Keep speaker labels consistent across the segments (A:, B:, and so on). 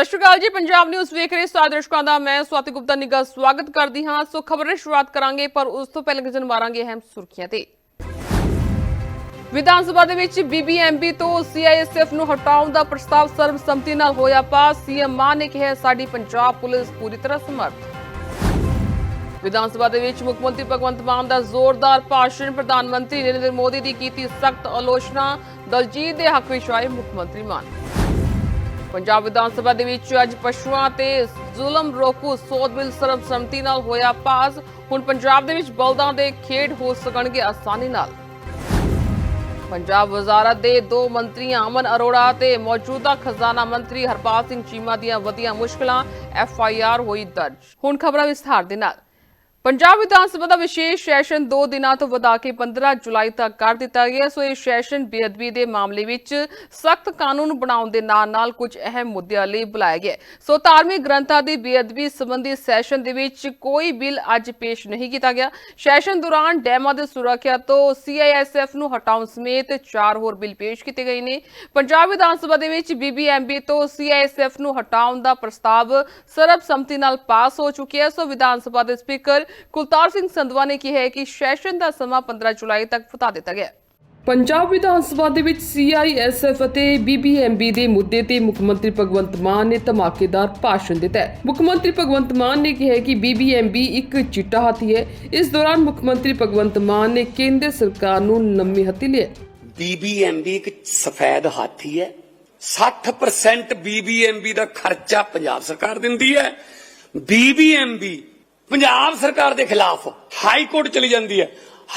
A: ਸਤਿ ਸ਼੍ਰੀ ਅਕਾਲ ਜੀ, ਪੰਜਾਬ ਨਿਊਜ਼ ਵੇਖ ਰਹੇ ਸਾਰੇ ਦਰਸ਼ਕਾਂ ਦਾ, ਮੈਂ ਸਵਾਤੀ ਗੁਪਤਾ ਨਿੱਘਾ ਸਵਾਗਤ ਕਰਦੀ ਹਾਂ। ਸੋ ਖਬਰ ਦੀ ਸ਼ੁਰੂਆਤ ਕਰਾਂਗੇ, ਪਰ ਉਸ ਤੋਂ ਪਹਿਲਾਂ ਨਜ਼ਰ ਮਾਰਾਂਗੇ ਅਹਿਮ ਸੁਰਖੀਆਂ ਤੇ। ਵਿਧਾਨ ਸਭਾ ਦੇ ਵਿੱਚ ਬੀਬੀਐਮਬੀ ਤੋਂ ਸੀਆਈਐਸਐਫ ਨੂੰ ਹਟਾਉਣ ਦਾ ਪ੍ਰਸਤਾਵ ਸਰਬਸੰਮਤੀ ਨਾਲ ਹੋਇਆ ਪਾਸ। ਸੀਐਮ ਮਾਨ ਨੇ ਕਿਹਾ, ਸਾਡੀ ਪੰਜਾਬ ਪੁਲਿਸ ਪੂਰੀ ਤਰ੍ਹਾਂ ਸਮਰਥ ਵਿਧਾਨ ਸਭਾ ਦੇ ਵਿੱਚ ਮੁੱਖ ਮੰਤਰੀ ਭਗਵੰਤ ਮਾਨ ਦਾ ਜ਼ੋਰਦਾਰ ਭਾਸ਼ਣ, ਪ੍ਰਧਾਨ ਮੰਤਰੀ ਨਰਿੰਦਰ ਮੋਦੀ ਦੀ ਕੀਤੀ ਸਖਤ ਆਲੋਚਨਾ, ਦਲਜੀਤ ਦੇ ਹੱਕ ਵਿੱਚ ਆਏ ਮੁੱਖ ਮੰਤਰੀ ਮਾਨ। ਪੰਜਾਬ ਵਿਧਾਨ ਸਭਾ ਦੇ ਵਿੱਚ ਅੱਜ ਪਸ਼ੂਆਂ ਤੇ ਜ਼ੁਲਮ ਰੋਕੂ ਸੋਧ ਬਿੱਲ ਸਰਬਸੰਮਤੀ ਨਾਲ ਹੋਇਆ ਪਾਸ। ਹੁਣ ਪੰਜਾਬ ਦੇ ਵਿੱਚ ਬਲਦਾਂ ਦੇ ਖੇਡ ਹੋ ਸਕਣਗੇ ਆਸਾਨੀ ਨਾਲ। ਪੰਜਾਬ ਵਜ਼ਾਰਤ ਦੇ ਦੋ ਮੰਤਰੀਆਂ ਅਮਨ ਅਰੋੜਾ ਤੇ ਮੌਜੂਦਾ ਖਜ਼ਾਨਾ ਮੰਤਰੀ ਹਰਪਾਲ ਸਿੰਘ ਚੀਮਾ ਦੀਆਂ ਵਧੀਆਂ ਮੁਸ਼ਕਲਾਂ ਐਫ ਆਈ ਆਰ ਹੋਈ ਦਰਜ। ਹੁਣ ਖਬਰਾਂ ਵਿਸਥਾਰ ਦੇ ਨਾਲ। ਪੰਜਾਬ ਵਿਧਾਨ ਸਭਾ ਦਾ ਵਿਸ਼ੇਸ਼ ਸੈਸ਼ਨ 2 ਦਿਨਾਂ ਤੋਂ ਵਧਾ ਕੇ 15 ਜੁਲਾਈ ਤੱਕ ਕਰ ਦਿੱਤਾ ਗਿਆ। ਸੋ ਇਹ ਸੈਸ਼ਨ ਬੇਅਦਬੀ ਦੇ ਮਾਮਲੇ ਵਿੱਚ ਸਖਤ ਕਾਨੂੰਨ ਬਣਾਉਣ ਦੇ ਨਾਲ-ਨਾਲ ਕੁਝ ਅਹਿਮ ਮੁੱਦਿਆਂ ਲਈ ਬੁਲਾਇਆ ਗਿਆ। ਸੋ ਧਾਰਮਿਕ ਗ੍ਰੰਥਾਂ ਦੀ ਬੇਅਦਬੀ ਸੰਬੰਧੀ ਸੈਸ਼ਨ ਦੇ ਵਿੱਚ ਕੋਈ ਬਿੱਲ ਅੱਜ ਪੇਸ਼ ਨਹੀਂ ਕੀਤਾ ਗਿਆ। ਸੈਸ਼ਨ ਦੌਰਾਨ ਡੈਮਾਂ ਦੇ ਸੁਰੱਖਿਆ ਤੋਂ ਸੀਆਈਐਸਐਫ ਨੂੰ ਹਟਾਉਣ ਸਮੇਤ ਚਾਰ ਹੋਰ ਬਿੱਲ ਪੇਸ਼ ਕੀਤੇ ਗਏ ਨੇ। ਪੰਜਾਬ ਵਿਧਾਨ ਸਭਾ ਦੇ ਵਿੱਚ ਬੀਬੀਐਮਬੀ ਤੋਂ ਸੀਆਈਐਸਐਫ ਨੂੰ ਹਟਾਉਣ ਦਾ ਪ੍ਰਸਤਾਵ ਸਰਬਸੰਮਤੀ ਨਾਲ ਪਾਸ ਹੋ ਚੁੱਕਿਆ। ਸੋ ਵਿਧਾਨ ਸਭਾ ਦੇ ਸਪੀਕਰ ਕੁਲਤਾਰ ਸਿੰਘ ਸੰਧਵਾ ਨੇ ਕਿਹਾ ਹੈ ਕਿ ਸੈਸ਼ਨ ਦਾ ਸਮਾਂ 15 ਜੁਲਾਈ ਤੱਕ ਵਧਾ ਦਿੱਤਾ ਗਿਆ ਹੈ। ਪੰਜਾਬ ਵਿਧਾਨ ਸਭਾ ਦੇ ਵਿੱਚ ਸੀਆਈਐਸਐਫ ਅਤੇ ਬੀਬੀਐਮਬੀ ਦੇ ਮੁੱਦੇ ਤੇ ਮੁੱਖ ਮੰਤਰੀ ਭਗਵੰਤ ਮਾਨ ਨੇ ਧਮਾਕੇਦਾਰ ਭਾਸ਼ਣ ਦਿੱਤਾ ਹੈ। ਮੁੱਖ ਮੰਤਰੀ ਭਗਵੰਤ ਮਾਨ ਨੇ ਕਿਹਾ ਹੈ ਕਿ ਬੀਬੀਐਮਬੀ ਇੱਕ ਚਿੱਟਾ ਹਾਥੀ ਹੈ। ਇਸ ਦੌਰਾਨ ਮੁੱਖ ਮੰਤਰੀ ਭਗਵੰਤ ਮਾਨ ਨੇ ਕੇਂਦਰ ਸਰਕਾਰ ਨੂੰ ਲੰਮੀ ਹੱਥੀ ਲਿਆ
B: ਬੀਬੀਐਮਬੀ ਇੱਕ ਸਫੈਦ ਹਾਥੀ ਹੈ। 60% ਬੀਬੀਐਮਬੀ ਦਾ ਖਰਚਾ ਪੰਜਾਬ ਸਰਕਾਰ ਦਿੰਦੀ ਹੈ। ਬੀਬੀਐਮਬੀ ਪੰਜਾਬ ਸਰਕਾਰ ਦੇ ਖਿਲਾਫ ਹਾਈ ਕੋਰਟ ਚਲੀ ਜਾਂਦੀ ਹੈ।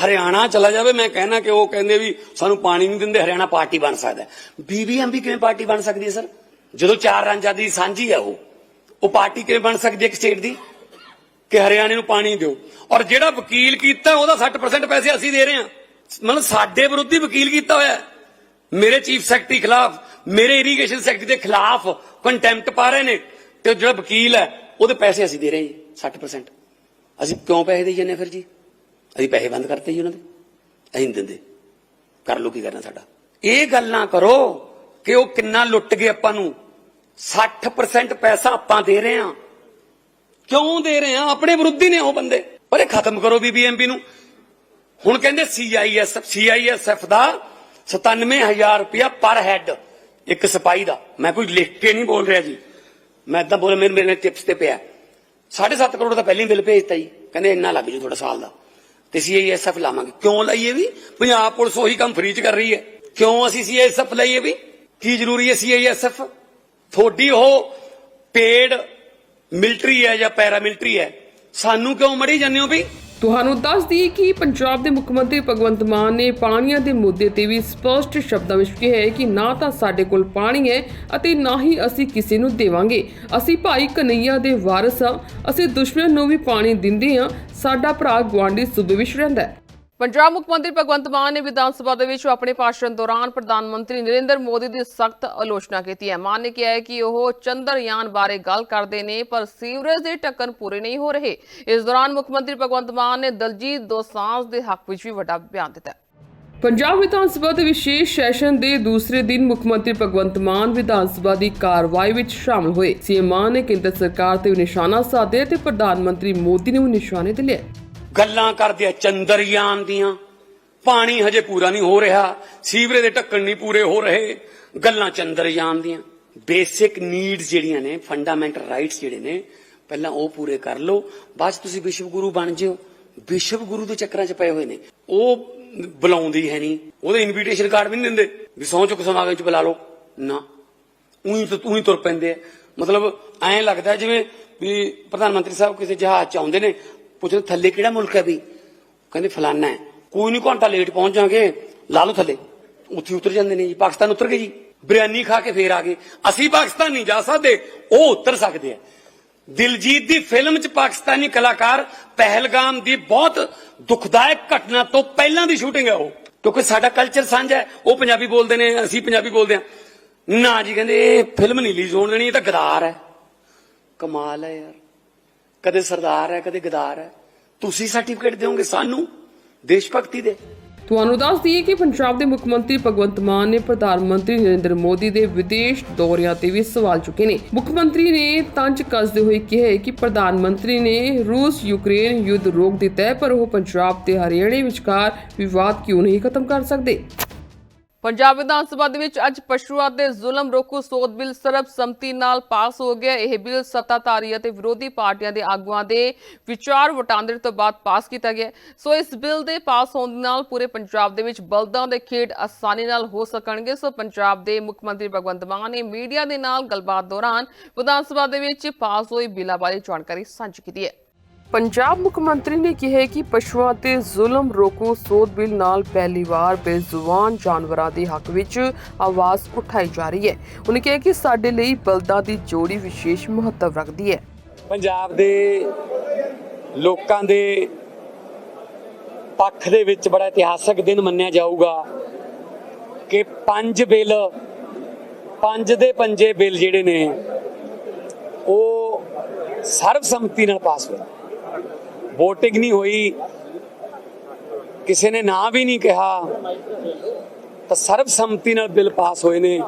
B: ਹਰਿਆਣਾ ਚਲਾ ਜਾਵੇ, ਮੈਂ ਕਹਿਣਾ ਕਿ ਉਹ ਕਹਿੰਦੇ ਵੀ ਸਾਨੂੰ ਪਾਣੀ ਨਹੀਂ ਦਿੰਦੇ, ਹਰਿਆਣਾ ਪਾਰਟੀ ਬਣ ਸਕਦਾ ਬੀਬੀਐਮਬੀ ਕਿਵੇਂ ਪਾਰਟੀ ਬਣ ਸਕਦੀ ਹੈ, ਸਰ? ਜਦੋਂ ਚਾਰ ਰਾਂਝਾਂ ਦੀ ਸਾਂਝੀ ਹੈ ਉਹ ਉਹ ਪਾਰਟੀ ਕਿਵੇਂ ਬਣ ਸਕਦੀ ਹੈ ਇੱਕ ਸਟੇਟ ਦੀ? ਕਿ ਹਰਿਆਣੇ ਨੂੰ ਪਾਣੀ ਦਿਓ। ਔਰ ਜਿਹੜਾ ਵਕੀਲ ਕੀਤਾ, ਉਹਦਾ 60% ਪੈਸੇ ਅਸੀਂ ਦੇ ਰਹੇ ਹਾਂ। ਮਤਲਬ ਸਾਡੇ ਵਿਰੁੱਧ ਹੀ ਵਕੀਲ ਕੀਤਾ ਹੋਇਆ ਮੇਰੇ ਚੀਫ ਸੈਕਟਰੀ ਖਿਲਾਫ, ਮੇਰੇ ਇਰੀਗੇਸ਼ਨ ਸੈਕਟਰੀ ਦੇ ਖਿਲਾਫ ਕੰਟੈਂਪਟ ਪਾ ਰਹੇ ਨੇ। ਤੇ ਜਿਹੜਾ ਵਕੀਲ ਹੈ, ਉਹਦੇ ਪੈਸੇ ਅਸੀਂ ਦੇ ਰਹੇ ਹਾਂ 60% ਅਸੀਂ ਕਿਉਂ ਪੈਸੇ ਦੇਈ ਜਾਂਦੇ ਹਾਂ ਫਿਰ ਜੀ? ਅਸੀਂ ਪੈਸੇ ਬੰਦ ਕਰਤੇ ਜੀ ਉਹਨਾਂ ਦੇ। ਅਸੀਂ ਨਹੀਂ ਦਿੰਦੇ। ਕਰ ਲੋ ਕੀ ਕਰਨਾ ਸਾਡਾ। ਇਹ ਗੱਲ ਨਾ ਕਰੋ ਕਿ ਉਹ ਕਿੰਨਾ ਲੁੱਟ ਗਏ ਆਪਾਂ ਨੂੰ। 60% ਪੈਸਾ ਆਪਾਂ ਦੇ ਰਹੇ ਹਾਂ। ਕਿਉਂ ਦੇ ਰਹੇ ਆ ਆਪਣੇ ਵਿਰੁੱਧੀ ਨੇ ਉਹ ਬੰਦੇ। ਪਰ ਇਹ ਖਤਮ ਕਰੋ ਬੀਬੀਐਮਪੀ ਨੂੰ। ਹੁਣ ਕਹਿੰਦੇ ਸੀਆਈਐਸਐਫ ਸੀਆਈਐਸਐਫ ਦਾ 97000 ਰੁਪਇਆ ਪਰ ਹੈਡ, ਇੱਕ ਸਿਪਾਹੀ ਦਾ। ਮੈਂ ਕੋਈ ਲਿਖ ਕੇ ਨਹੀਂ ਬੋਲ ਰਿਹਾ ਜੀ। ਮੈਂ ਤਾਂ ਬੋਲ ਮੇਰੇ ਮੇਰੇ ਟਿਪਸ ਤੇ ਪਿਆ। 7.5 ਕਰੋੜ ਦਾ ਪਹਿਲਾਂ ਹੀ ਬਿੱਲ ਭੇਜਤਾ ਜੀ। ਕਹਿੰਦੇ ਇੰਨਾ ਲੱਗ ਜੂ ਤੁਹਾਡਾ ਸਾਲ ਦਾ। ਤੇ ਸੀਆਈਐਸਐਫ ਲਾਵਾਂਗੇ। ਕਿਉਂ ਲਾਈਏ ਵੀ? ਪੰਜਾਬ ਪੁਲਿਸ ਉਹੀ ਕੰਮ ਫ੍ਰੀ ਚ ਕਰ ਰਹੀ ਹੈ। ਕਿਉਂ ਅਸੀਂ ਸੀਆਈਐਸਐਫ ਲਈਏ ਵੀ? ਕੀ ਜ਼ਰੂਰੀ ਹੈ ਸੀਆਈਐਸਐਫ ਤੁਹਾਡੀ ਉਹ ਪੇਡ ਮਿਲਟਰੀ ਹੈ ਜਾਂ ਪੈਰਾ ਮਿਲਟਰੀ ਹੈ। ਸਾਨੂੰ ਕਿਉਂ ਮੜੀ ਜਾਂਦੇ ਹੋ ਵੀ?
A: ਤੁਹਾਨੂੰ ਦੱਸ ਦਈਏ ਕਿ ਪੰਜਾਬ ਦੇ ਮੁੱਖ ਮੰਤਰੀ ਭਗਵੰਤ ਮਾਨ ਨੇ ਪਾਣੀਆਂ ਦੇ ਮੁੱਦੇ ਤੇ ਵੀ ਸਪਸ਼ਟ ਸ਼ਬਦਾਂ ਵਿੱਚ ਕਿਹਾ ਹੈ ਕਿ ਨਾ ਤਾਂ ਸਾਡੇ ਕੋਲ ਪਾਣੀ ਹੈ ਅਤੇ ਨਾ ਹੀ ਅਸੀਂ ਕਿਸੇ ਨੂੰ ਦੇਵਾਂਗੇ। ਅਸੀਂ ਭਾਈ ਕਨਈਆ ਦੇ ਵਾਰਸ ਹਾਂ। ਅਸੀਂ ਦੁਸ਼ਮਣ ਨੂੰ ਵੀ ਪਾਣੀ ਦਿੰਦੇ ਹਾਂ। ਸਾਡਾ ਭਰਾ ਗਵਾਂਢੀ ਸੂਬੇ ਵਿੱਚ ਰਹਿੰਦਾ ਹੈ। ਪੰਜਾਬ ਮੁੱਖ ਮੰਤਰੀ ਭਗਵੰਤ ਮਾਨ ਨੇ ਵਿਧਾਨ ਸਭਾ ਦੇ ਵਿੱਚ ਆਪਣੇ ਭਾਸ਼ਣ ਦੌਰਾਨ ਪ੍ਰਧਾਨ ਮੰਤਰੀ ਨਰਿੰਦਰ ਮੋਦੀ ਦੀ ਸਖਤ ਆਲੋਚਨਾ ਕੀਤੀ ਹੈ। ਮਾਨ ਨੇ ਕਿਹਾ ਹੈ ਕਿ ਉਹ ਚੰਦਰਯਾਨ ਬਾਰੇ ਗੱਲ ਕਰਦੇ ਨੇ, ਪਰ ਸੀਵਰੇਜ ਦੇ ਢੱਕਣ ਪੂਰੇ ਨਹੀਂ ਹੋ ਰਹੇ। ਇਸ ਦੌਰਾਨ ਮੁੱਖ ਮੰਤਰੀ ਭਗਵੰਤ ਮਾਨ ਨੇ ਦਲਜੀਤ ਦੋਸਾਂਝ ਦੇ ਹੱਕ ਵਿੱਚ ਵੀ ਵੱਡਾ ਬਿਆਨ ਦਿੱਤਾ ਪੰਜਾਬ ਵਿਧਾਨ ਸਭਾ ਦੇ ਵਿਸ਼ੇਸ਼ ਸੈਸ਼ਨ ਦੇ ਦੂਸਰੇ ਦਿਨ ਮੁੱਖ ਮੰਤਰੀ ਭਗਵੰਤ ਮਾਨ ਵਿਧਾਨ ਸਭਾ ਦੀ ਕਾਰਵਾਈ ਵਿੱਚ ਸ਼ਾਮਲ ਹੋਏ। ਸੀਐਮ ਮਾਨ ਨੇ ਕੇਂਦਰ ਸਰਕਾਰ ਤੇ ਨਿਸ਼ਾਨਾ ਸਾਧਿਆ ਤੇ ਪ੍ਰਧਾਨ ਮੰਤਰੀ ਮੋਦੀ ਨੇ ਵੀ ਨਿਸ਼ਾਨੇ ਤੇ ਲਿਆ।
B: ਗੱਲਾਂ ਕਰਦੇ ਆ, ਚੰਦਰਯਾਨ ਦੀਆਂ। ਪਾਣੀ ਹਜੇ ਪੂਰਾ ਨਹੀਂ ਹੋ ਰਿਹਾ ਸੀਵਰੇ ਦੇ ਢੱਕਣ ਨਹੀਂ ਪੂਰੇ ਹੋ ਰਹੇ, ਗੱਲਾਂ ਚੰਦਰਯਾਨ ਦੀਆਂ। ਬੇਸਿਕ ਨੀਡਸ ਜਿਹੜੀਆਂ ਨੇ, ਫੰਡਾਮੈਂਟਲ ਰਾਈਟਸ ਜਿਹੜੇ ਨੇ, ਪਹਿਲਾਂ ਉਹ ਪੂਰੇ ਕਰ ਲਓ, ਬਾਅਦ ਤੁਸੀਂ ਵਿਸ਼ਵ ਗੁਰੂ ਬਣ ਜਿਓ। ਵਿਸ਼ਵ ਗੁਰੂ ਦੇ ਚੱਕਰਾਂ 'ਚ ਪਏ ਹੋਏ ਨੇ। ਉਹ ਬੁਲਾਉਂਦੀ ਹੈ ਨਹੀਂ। ਉਹਦੇ ਇਨਵੀਟੇਸ਼ਨ ਕਾਰਡ ਵੀ ਨਹੀਂ ਦਿੰਦੇ। ਵੀ ਸਹੁੰ ਚੁੱਕ ਸਮਾਗਮ 'ਚ ਬੁਲਾ ਲਓ। ਨਾ। ਉਹੀ ਤਾਂ ਤੂੰ ਹੀ ਤੁਰ ਪੈਂਦੇ ਆ। ਮਤਲਬ ਐਂ ਲੱਗਦਾ ਜਿਵੇਂ ਵੀ ਪ੍ਰਧਾਨ ਮੰਤਰੀ ਸਾਹਿਬ ਕਿਸੇ ਜਹਾਜ਼ 'ਚ ਆਉਂਦੇ ਨੇ ਪੁੱਛਦੇ ਥੱਲੇ ਕਿਹੜਾ ਮੁਲਕ ਹੈ ਵੀ? ਕਹਿੰਦੇ ਫਲਾਨਾ ਹੈ। ਕੋਈ ਨਹੀਂ ਘੰਟਾ ਲੇਟ ਪਹੁੰਚ ਜਾਗੇ ਲਾ ਲਓ ਥੱਲੇ। ਉੱਥੇ ਉਤਰ ਜਾਂਦੇ ਨੇ ਜੀ, ਪਾਕਿਸਤਾਨ ਉਤਰ ਗਏ ਜੀ। ਬਿਰਿਆਨੀ ਖਾ ਕੇ ਫੇਰ ਆ ਗਏ। ਅਸੀਂ ਪਾਕਿਸਤਾਨ ਨਹੀਂ ਜਾ ਸਕਦੇ, ਉਹ ਉਤਰ ਸਕਦੇ ਆ ਦਿਲਜੀਤ ਦੀ ਫਿਲਮ 'ਚ ਪਾਕਿਸਤਾਨੀ ਕਲਾਕਾਰ ਪਹਿਲਗਾਮ ਦੀ ਬਹੁਤ ਦੁਖਦਾਇਕ ਘਟਨਾ ਤੋਂ ਪਹਿਲਾਂ ਦੀ ਸ਼ੂਟਿੰਗ ਹੈ ਉਹ। ਕਿਉਂਕਿ ਸਾਡਾ ਕਲਚਰ ਸਾਂਝਾ ਹੈ। ਉਹ ਪੰਜਾਬੀ ਬੋਲਦੇ ਨੇ, ਅਸੀਂ ਪੰਜਾਬੀ ਬੋਲਦੇ ਹਾਂ। ਨਾ ਜੀ, ਕਹਿੰਦੇ, ਇਹ ਫਿਲਮ ਨਹੀਂ ਰਿਲੀਜ਼ ਹੋਣ ਦੇਣੀ, ਇਹ ਤਾਂ ਗਦਾਰ ਹੈ। ਕਮਾਲ ਹੈ ਯਾਰ। ਕਦੇ ਸਰਦਾਰ ਹੈ, ਕਦੇ ਗਦਾਰ ਹੈ। ਤੁਸੀਂ ਸਰਟੀਫਿਕੇਟ ਦਿਓਗੇ ਸਾਨੂੰ, ਦੇਸ਼ ਭਗਤੀ ਦੇ।
C: ਤੁਹਾਨੂੰ ਦੱਸ ਦਈਏ ਕਿ ਪੰਜਾਬ ਦੇ ਮੁੱਖ ਮੰਤਰੀ ਭਗਵੰਤ ਮਾਨ ਨੇ ਪ੍ਰਧਾਨ ਮੰਤਰੀ ਨਰਿੰਦਰ ਮੋਦੀ ਦੇ ਵਿਦੇਸ਼ ਦੌਰਿਆਂ ਤੇ ਵੀ ਸਵਾਲ ਚੁੱਕੇ ਨੇ। ਮੁੱਖ ਮੰਤਰੀ ਨੇ ਤੰਜ ਕੱਸਦੇ ਹੋਏ ਕਿਹਾ ਕਿ ਪ੍ਰਧਾਨ ਮੰਤਰੀ ਨੇ ਰੂਸ ਯੂਕਰੇਨ ਯੁੱਧ ਰੋਕ ਦਿੱਤਾ ਹੈ, ਪਰ ਉਹ ਪੰਜਾਬ ਤੇ ਹਰਿਆਣੇ ਵਿਚਕਾਰ ਵਿਵਾਦ ਕਿਉਂ ਨਹੀਂ ਖਤਮ ਕਰ ਸਕਦੇ? ਪੰਜਾਬ ਵਿਧਾਨ ਸਭਾ ਦੇ ਵਿੱਚ ਅੱਜ ਪਸ਼ੂਆਂ ਤੇ ਜ਼ੁਲਮ ਰੋਕੂ ਸੋਧ ਬਿੱਲ ਸਰਬਸੰਮਤੀ ਨਾਲ ਪਾਸ ਹੋ ਗਿਆ। ਇਹ ਬਿੱਲ ਸੱਤਾਧਾਰੀ ਅਤੇ ਵਿਰੋਧੀ ਪਾਰਟੀਆਂ ਦੇ ਆਗੂਆਂ ਦੇ ਵਿਚਾਰ ਵਟਾਂਦਰੇ ਤੋਂ ਬਾਅਦ ਪਾਸ ਕੀਤਾ ਗਿਆ। ਸੋ ਇਸ ਬਿੱਲ ਦੇ ਪਾਸ ਹੋਣ ਦੇ ਨਾਲ ਪੂਰੇ ਪੰਜਾਬ ਦੇ ਵਿੱਚ ਬਲਦਾਂ ਦੇ ਖੇਡ ਆਸਾਨੀ ਨਾਲ ਹੋ ਸਕਣਗੇ। ਸੋ ਪੰਜਾਬ ਦੇ ਮੁੱਖ ਮੰਤਰੀ ਭਗਵੰਤ ਮਾਨ ਨੇ ਮੀਡੀਆ ਦੇ ਨਾਲ ਗੱਲਬਾਤ ਦੌਰਾਨ ਵਿਧਾਨ ਸਭਾ ਦੇ ਵਿੱਚ ਪਾਸ ਹੋਏ ਬਿੱਲਾਂ ਬਾਰੇ ਜਾਣਕਾਰੀ ਸਾਂਝੀ ਕੀਤੀ ਹੈ। ਪੰਜਾਬ ਮੁੱਖ ਮੰਤਰੀ ਨੇ ਕਿਹਾ ਕਿ ਪਸ਼ੂਆਂ ਤੇ ਜ਼ੁਲਮ ਰੋਕੋ, ਸੋਧ ਬਿੱਲ ਨਾਲ ਪਹਿਲੀ ਵਾਰ ਬੇਜ਼ੁਬਾਨ ਜਾਨਵਰਾਂ ਦੇ ਹੱਕ ਵਿੱਚ ਆਵਾਜ਼ ਉਠਾਈ ਜਾ ਰਹੀ ਹੈ। ਉਹਨੇ ਕਿਹਾ ਕਿ ਸਾਡੇ ਲਈ ਬਲਦਾਂ ਦੀ ਜੋੜੀ ਵਿਸ਼ੇਸ਼ ਮਹੱਤਵ ਰੱਖਦੀ ਹੈ।
B: ਪੰਜਾਬ ਦੇ ਲੋਕਾਂ ਦੇ ਪੱਖ ਦੇ ਵਿੱਚ ਬੜਾ ਇਤਿਹਾਸਕ ਦਿਨ ਮੰਨਿਆ ਜਾਊਗਾ ਕਿ ਪੰਜ ਬਿੱਲ, ਪੰਜ ਦੇ ਪੰਜੇ ਬਿੱਲ ਜਿਹੜੇ ਨੇ, ਉਹ ਸਰਬਸੰਮਤੀ ਨਾਲ ਪਾਸ ਹੋਏ VOTING ਨਹੀਂ ਹੋਈ, ਕਿਸੇ ਨੇ ਨਾਂ ਵੀ ਨਹੀਂ ਕਿਹਾ, ਤਾਂ ਸਰਬਸੰਮਤੀ ਨਾਲ ਬਿੱਲ ਪਾਸ ਹੋਏ ਨੇ।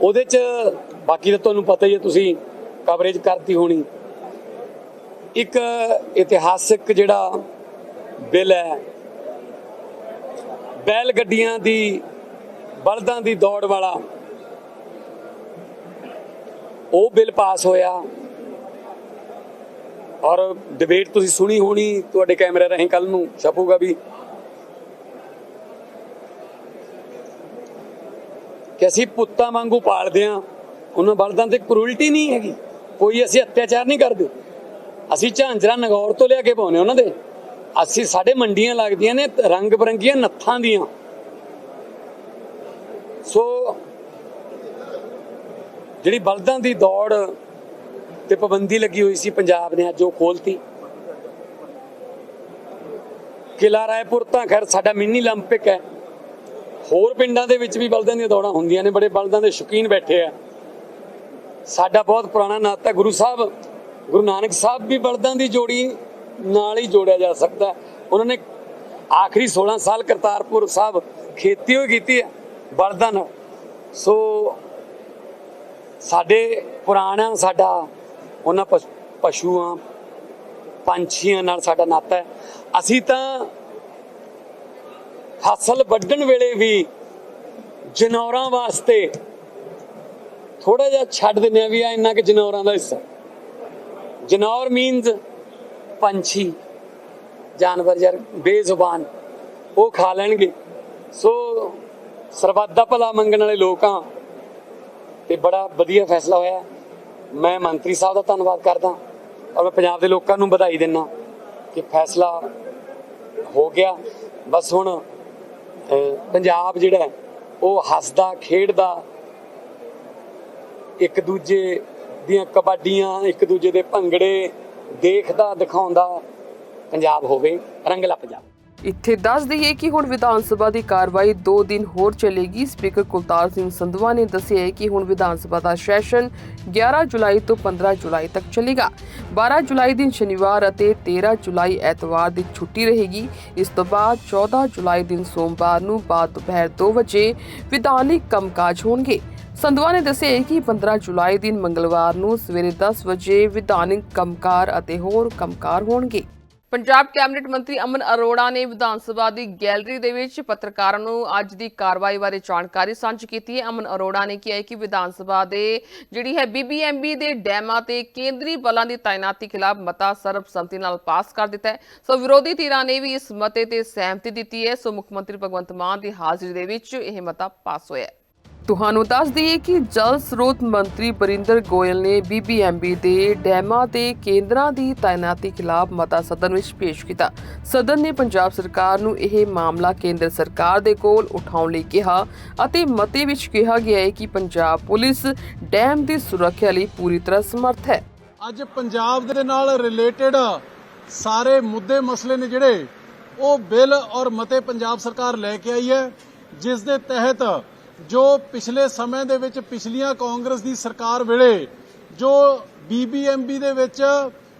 B: ਉਹਦੇ ਚ ਬਾਕੀ ਤਾਂ ਤੁਹਾਨੂੰ ਪਤਾ ਹੀ ਹੈ, ਤੁਸੀਂ ਕਵਰੇਜ ਕਰਤੀ ਹੋਣੀ। ਇੱਕ ਇਤਿਹਾਸਿਕ ਜਿਹੜਾ ਬਿੱਲ ਹੈ, ਬੈਲ ਗੱਡੀਆਂ ਦੀ, ਬਲਦਾਂ ਦੀ ਦੌੜ ਵਾਲਾ, ਉਹ ਬਿੱਲ ਪਾਸ ਹੋਇਆ। ਔਰ ਡਿਬੇਟ ਤੁਸੀਂ ਸੁਣੀ ਹੋਣੀ, ਤੁਹਾਡੇ ਕੈਮਰੇ ਰਾਹੀਂ ਕੱਲ ਨੂੰ ਛਪੂਗਾ ਵੀ ਕਿ ਅਸੀਂ ਪੁੱਤਾਂ ਵਾਂਗੂ ਪਾਲਦੇ ਆ, ਉਹਨਾਂ ਬਲਦਾਂ ਤੇ ਕਰੂਲਟੀ ਨਹੀਂ ਹੈਗੀ, ਕੋਈ ਅਸੀਂ ਅਤਿਆਚਾਰ ਨਹੀਂ ਕਰਦੇ। ਅਸੀਂ ਝਾਂਜਰਾ ਨਗੌਰ ਤੋਂ ਲਿਆ ਕੇ ਪਾਉਨੇ ਉਹਨਾਂ ਦੇ। ਅਸੀਂ ਸਾਡੇ ਮੰਡੀਆਂ ਲੱਗਦੀਆਂ ਨੇ, ਰੰਗ ਬਰੰਗੀਆਂ ਨੱਥਾਂ ਦੀਆਂ। ਸੋ ਜਿਹੜੀ ਬਲਦਾਂ ਦੀ ਦੌੜ ਤੇ ਪਾਬੰਦੀ ਲੱਗੀ ਹੋਈ ਸੀ ਪੰਜਾਬ ਨੇ ਅੱਜ ਉਹ ਖੋਲਤੀ ਕਿਲਾ ਰਾਏਪੁਰ ਤਾਂ ਖੈਰ ਸਾਡਾ ਮਿੰਨੀ 올림픽 ਹੈ ਹੋਰ ਪਿੰਡਾਂ ਦੇ ਵਿੱਚ ਵੀ ਬਲਦਾਂ ਦੀਆਂ ਦੌੜਾਂ ਹੁੰਦੀਆਂ ਨੇ ਬੜੇ ਬਲਦਾਂ ਦੇ ਸ਼ੌਕੀਨ ਬੈਠੇ ਆ ਸਾਡਾ ਬਹੁਤ ਪੁਰਾਣਾ ਨਾਤਾ ਗੁਰੂ ਸਾਹਿਬ ਗੁਰੂ ਨਾਨਕ ਸਾਹਿਬ ਵੀ ਬਲਦਾਂ ਦੀ ਜੋੜੀ ਨਾਲ ਹੀ ਜੋੜਿਆ ਜਾ ਸਕਦਾ ਹੈ। ਉਹਨਾਂ ਨੇ ਆਖਰੀ 16 ਸਾਲ ਕਰਤਾਰਪੁਰ ਸਾਹਿਬ ਖੇਤੀ ਹੋਈ ਕੀਤੀ ਹੈ ਬਲਦਾਂ ਨਾਲ ਸੋ ਸਾਡੇ ਪੁਰਾਣਾ ਸਾਡਾ ਉਹਨਾਂ ਪਸ਼- ਪਸ਼ੂਆਂ, ਪੰਛੀਆਂ ਨਾਲ ਸਾਡਾ ਨਾਤਾ ਹੈ। ਅਸੀਂ ਤਾਂ ਫਸਲ ਵੱਢਣ ਵੇਲੇ ਵੀ ਜਨੌਰਾਂ ਵਾਸਤੇ ਥੋੜਾ ਜਿਹਾ ਛੱਡ ਦਿੰਦੇ ਆ ਵੀ ਆ ਇੰਨਾ ਕਿ ਜਨੌਰਾਂ ਦਾ ਹਿੱਸਾ। ਜਨੌਰ ਮੀਨਸ ਪੰਛੀ, ਜਾਨਵਰ ਯਾਰ ਬੇਜ਼ੁਬਾਨ, ਉਹ ਖਾ ਲੈਣਗੇ। ਸੋ ਸਰਬੱਤ ਦਾ ਭਲਾ ਮੰਗਣ ਵਾਲੇ ਲੋਕ ਆ ਤੇ ਬੜਾ ਵਧੀਆ ਫੈਸਲਾ ਹੋਇਆ। ਮੈਂ ਮੰਤਰੀ ਸਾਹਿਬ ਦਾ ਧੰਨਵਾਦ ਕਰਦਾ ਔਰ ਮੈਂ ਪੰਜਾਬ ਦੇ ਲੋਕਾਂ ਨੂੰ ਵਧਾਈ ਦਿੰਦਾ ਕਿ ਫੈਸਲਾ ਹੋ ਗਿਆ। ਬਸ ਹੁਣ ਪੰਜਾਬ ਜਿਹੜਾ ਉਹ ਹੱਸਦਾ, ਖੇਡਦਾ, ਇੱਕ ਦੂਜੇ ਦੀਆਂ ਕਬੱਡੀਆਂ, ਇੱਕ ਦੂਜੇ ਦੇ ਭੰਗੜੇ ਦੇਖਦਾ, ਦਿਖਾਉਂਦਾ, ਪੰਜਾਬ ਹੋਵੇ ਰੰਗਲਾ ਪੰਜਾਬ।
C: ਇੱਥੇ ਦੱਸ ਦਈਏ ਕਿ ਹੁਣ ਵਿਧਾਨ ਸਭਾ ਦੀ ਕਾਰਵਾਈ 2 ਦਿਨ ਹੋਰ ਚੱਲੇਗੀ। ਸਪੀਕਰ ਕੁਲਤਾਰ ਸਿੰਘ ਸੰਧਵਾ ਨੇ ਦੱਸਿਆ ਹੈ ਕਿ ਹੁਣ ਵਿਧਾਨ ਸਭਾ ਦਾ ਸੈਸ਼ਨ 11 ਜੁਲਾਈ ਤੋਂ 15 ਜੁਲਾਈ ਤੱਕ ਚੱਲੇਗਾ। 12 ਜੁਲਾਈ ਦਿਨ ਸ਼ਨੀਵਾਰ ਅਤੇ 13 ਜੁਲਾਈ ਐਤਵਾਰ ਦੀ ਛੁੱਟੀ ਰਹੇਗੀ। ਇਸ ਤੋਂ ਬਾਅਦ 14 ਜੁਲਾਈ ਦਿਨ ਸੋਮਵਾਰ ਨੂੰ ਬਾਅਦ ਦੁਪਹਿਰ 2 ਵਜੇ ਵਿਧਾਨਿਕ ਕੰਮਕਾਜ ਹੋਣਗੇ। ਸੰਧਵਾ ਨੇ ਦੱਸਿਆ ਕਿ 15 ਜੁਲਾਈ ਦਿਨ ਮੰਗਲਵਾਰ ਨੂੰ ਸਵੇਰੇ 10 ਵਜੇ ਵਿਧਾਨਿਕ ਕੰਮਕਾਰ ਅਤੇ ਹੋਰ ਕੰਮਕਾਰ ਹੋਣਗੇ। ਪੰਜਾਬ ਕੈਬਨਿਟ ਮੰਤਰੀ ਅਮਨ ਅਰੋੜਾ ਨੇ ਵਿਧਾਨ ਸਭਾ ਦੀ ਗੈਲਰੀ ਦੇ ਵਿੱਚ ਪੱਤਰਕਾਰਾਂ ਨੂੰ ਅੱਜ ਦੀ ਕਾਰਵਾਈ ਬਾਰੇ ਜਾਣਕਾਰੀ ਸਾਂਝੀ ਕੀਤੀ ਹੈ। ਅਮਨ ਅਰੋੜਾ ਨੇ ਕਿਹਾ ਕਿ ਵਿਧਾਨ ਸਭਾ ਦੇ ਜਿਹੜੀ ਹੈ ਬੀਬੀਐਮਬੀ ਦੇ ਡੈਮਾਂ ਤੇ ਕੇਂਦਰੀ ਬਲਾਂ ਦੀ ਤਾਇਨਾਤੀ ਖਿਲਾਫ ਮਤਾ ਸਰਬਸੰਮਤੀ ਨਾਲ ਪਾਸ ਕਰ ਦਿੱਤਾ ਹੈ। ਸੋ ਵਿਰੋਧੀ ਧਿਰਾਂ ਨੇ ਵੀ ਇਸ ਮਤੇ ਤੇ ਸਹਿਮਤੀ ਦਿੱਤੀ ਹੈ। ਸੋ ਮੁੱਖ ਮੰਤਰੀ ਭਗਵੰਤ ਮਾਨ ਦੀ ਹਾਜ਼ਰੀ ਦੇ ਵਿੱਚ ਇਹ ਮਤਾ ਪਾਸ ਹੋਇਆ ਹੈ। ਤੁਹਾਨੂੰ ਦੱਸ ਦਈਏ ਕਿ ਜਲ ਸਰੋਤ ਮੰਤਰੀ ਬਰਿੰਦਰ ਗੋਇਲ ਨੇ ਬੀਬੀਐਮਬੀ ਦੇ ਡੈਮਾਂ ਤੇ ਕੇਂਦਰਾਂ ਦੀ ਤਾਇਨਾਤੀ ਖਿਲਾਫ ਮਤਾ ਸਦਨ ਵਿੱਚ ਪੇਸ਼ ਕੀਤਾ। ਸਦਨ ਨੇ ਪੰਜਾਬ ਸਰਕਾਰ ਨੂੰ ਇਹ ਮਾਮਲਾ ਕੇਂਦਰ ਸਰਕਾਰ ਦੇ ਕੋਲ ਉਠਾਉਣ ਲਈ ਕਿਹਾ ਅਤੇ ਮਤੇ ਵਿੱਚ ਕਿਹਾ ਗਿਆ ਹੈ ਕਿ ਪੰਜਾਬ ਪੁਲਿਸ ਡੈਮ ਦੀ ਸੁਰੱਖਿਆ ਲਈ ਪੂਰੀ ਤਰ੍ਹਾਂ ਸਮਰੱਥ ਹੈ।
D: ਅੱਜ ਪੰਜਾਬ ਦੇ ਨਾਲ ਰਿਲੇਟਡ ਸਾਰੇ ਮੁੱਦੇ ਮਸਲੇ ਨੇ ਜਿਹੜੇ, ਉਹ ਬਿੱਲ ਔਰ ਮਤੇ ਪੰਜਾਬ ਸਰਕਾਰ ਲੈ ਕੇ ਆਈ ਹੈ, ਜਿਸ ਦੇ ਤਹਿਤ ਜੋ ਪਿਛਲੇ ਸਮੇਂ ਦੇ ਵਿੱਚ ਪਿਛਲੀਆਂ ਕਾਂਗਰਸ ਦੀ ਸਰਕਾਰ ਵੇਲੇ ਜੋ ਬੀਬੀਐਮਬੀ ਦੇ ਵਿੱਚ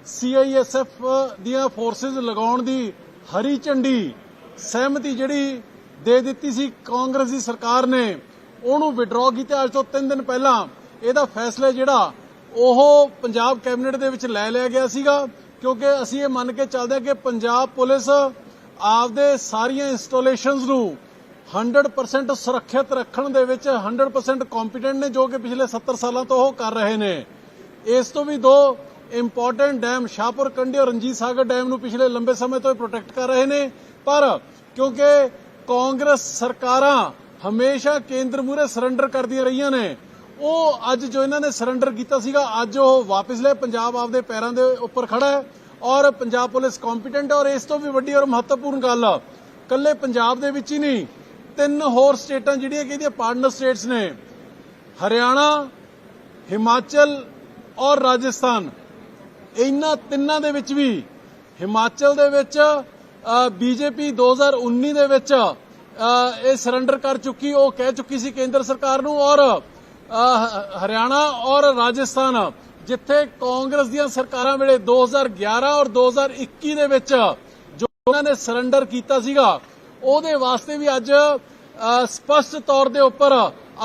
D: ਸੀਆਈਐਸਐਫ ਦੀਆਂ ਫੋਰਸਸ ਲਗਾਉਣ ਦੀ ਹਰੀ ਝੰਡੀ ਸਹਿਮਤੀ ਜਿਹੜੀ ਦੇ ਦਿੱਤੀ ਸੀ ਕਾਂਗਰਸ ਦੀ ਸਰਕਾਰ ਨੇ, ਉਹਨੂੰ ਵਿਡਰਾਅ ਕੀਤਾ ਅੱਜ ਤੋਂ 3 ਦਿਨ ਪਹਿਲਾਂ। ਇਹਦਾ ਫੈਸਲਾ ਜਿਹੜਾ, ਉਹ ਪੰਜਾਬ ਕੈਬਨਿਟ ਦੇ ਵਿੱਚ ਲੈ ਲਿਆ ਗਿਆ ਸੀਗਾ, ਕਿਉਂਕਿ ਅਸੀਂ ਇਹ ਮੰਨ ਕੇ ਚੱਲਦੇ ਹਾਂ ਕਿ ਪੰਜਾਬ ਪੁਲਿਸ ਆਪਦੇ ਸਾਰੀਆਂ ਇੰਸਟਾਲੇਸ਼ਨਸ ਨੂੰ 100% ਸੁਰੱਖਿਅਤ ਰੱਖਣ ਦੇ ਵਿੱਚ 100% ਕੰਪੀਟੈਂਟ ਨੇ ਜੋ ਕਿ ਪਿਛਲੇ 70 ਸਾਲਾਂ ਤੋਂ ਉਹ ਕਰ ਰਹੇ ਨੇ। ਇਸ ਤੋਂ ਵੀ ਦੋ ਇੰਪੋਰਟੈਂਟ ਡੈਮ, ਸ਼ਾਹਪੁਰ ਕੰਢੀ ਔਰ ਰਣਜੀਤ ਸਾਗਰ ਡੈਮ ਨੂੰ ਪਿਛਲੇ ਲੰਬੇ ਸਮੇਂ ਤੋਂ ਪ੍ਰੋਟੈਕਟ ਕਰ ਰਹੇ ਨੇ। ਪਰ ਕਿਉਂਕਿ ਕਾਂਗਰਸ ਸਰਕਾਰਾਂ ਹਮੇਸ਼ਾ ਕੇਂਦਰ ਮੂਰੇ ਸਰੈਂਡਰ ਕਰਦੀਆਂ ਰਹੀਆਂ ਨੇ, ਉਹ ਅੱਜ ਜੋ ਇਹਨਾਂ ਨੇ ਸਰੈਂਡਰ ਕੀਤਾ ਸੀਗਾ, ਅੱਜ ਉਹ ਵਾਪਸ ਲੈ ਪੰਜਾਬ ਆਪਦੇ ਪੈਰਾਂ ਦੇ ਉੱਪਰ ਖੜਾ ਹੈ ਔਰ ਪੰਜਾਬ ਪੁਲਿਸ ਕੰਪੀਟੈਂਟ ਔਰ ਇਸ ਤੋਂ ਵੀ ਵੱਡੀ ਔਰ ਮਹੱਤਵਪੂਰਨ ਗੱਲ ਕੱਲੇ ਪੰਜਾਬ ਦੇ ਵਿੱਚ ਹੀ ਨਹੀਂ ਤਿੰਨ ਹੋਰ ਸਟੇਟਾਂ ਜਿਹੜੀਆਂ ਕਿ ਪਾਰਟਨਰ ਸਟੇਟਸ ਨੇ, ਹਰਿਆਣਾ, ਹਿਮਾਚਲ ਔਰ ਰਾਜਸਥਾਨ। ਇਹਨਾਂ ਤਿੰਨਾਂ ਦੇ ਵਿੱਚ ਵੀ, ਹਿਮਾਚਲ ਦੇ ਵਿੱਚ ਬੀਜੇਪੀ 2019 ਦੇ ਵਿੱਚ ਇਹ ਸਰੈਂਡਰ ਕਰ ਚੁੱਕੀ, ਉਹ ਕਹਿ ਚੁੱਕੀ ਸੀ ਕੇਂਦਰ ਸਰਕਾਰ ਨੂੰ ਔਰ ਹਰਿਆਣਾ ਔਰ ਰਾਜਸਥਾਨ, ਜਿੱਥੇ ਕਾਂਗਰਸ ਦੀਆਂ ਸਰਕਾਰਾਂ ਵੇਲੇ 2011 ਔਰ 2021 ਦੇ ਵਿੱਚ ਜੋ ਉਹਨਾਂ ਨੇ ਸਰੈਂਡਰ ਕੀਤਾ ਸੀਗਾ ਉਹਦੇ ਵਾਸਤੇ ਵੀ ਅੱਜ ਸਪਸ਼ਟ ਤੌਰ ਦੇ ਉੱਪਰ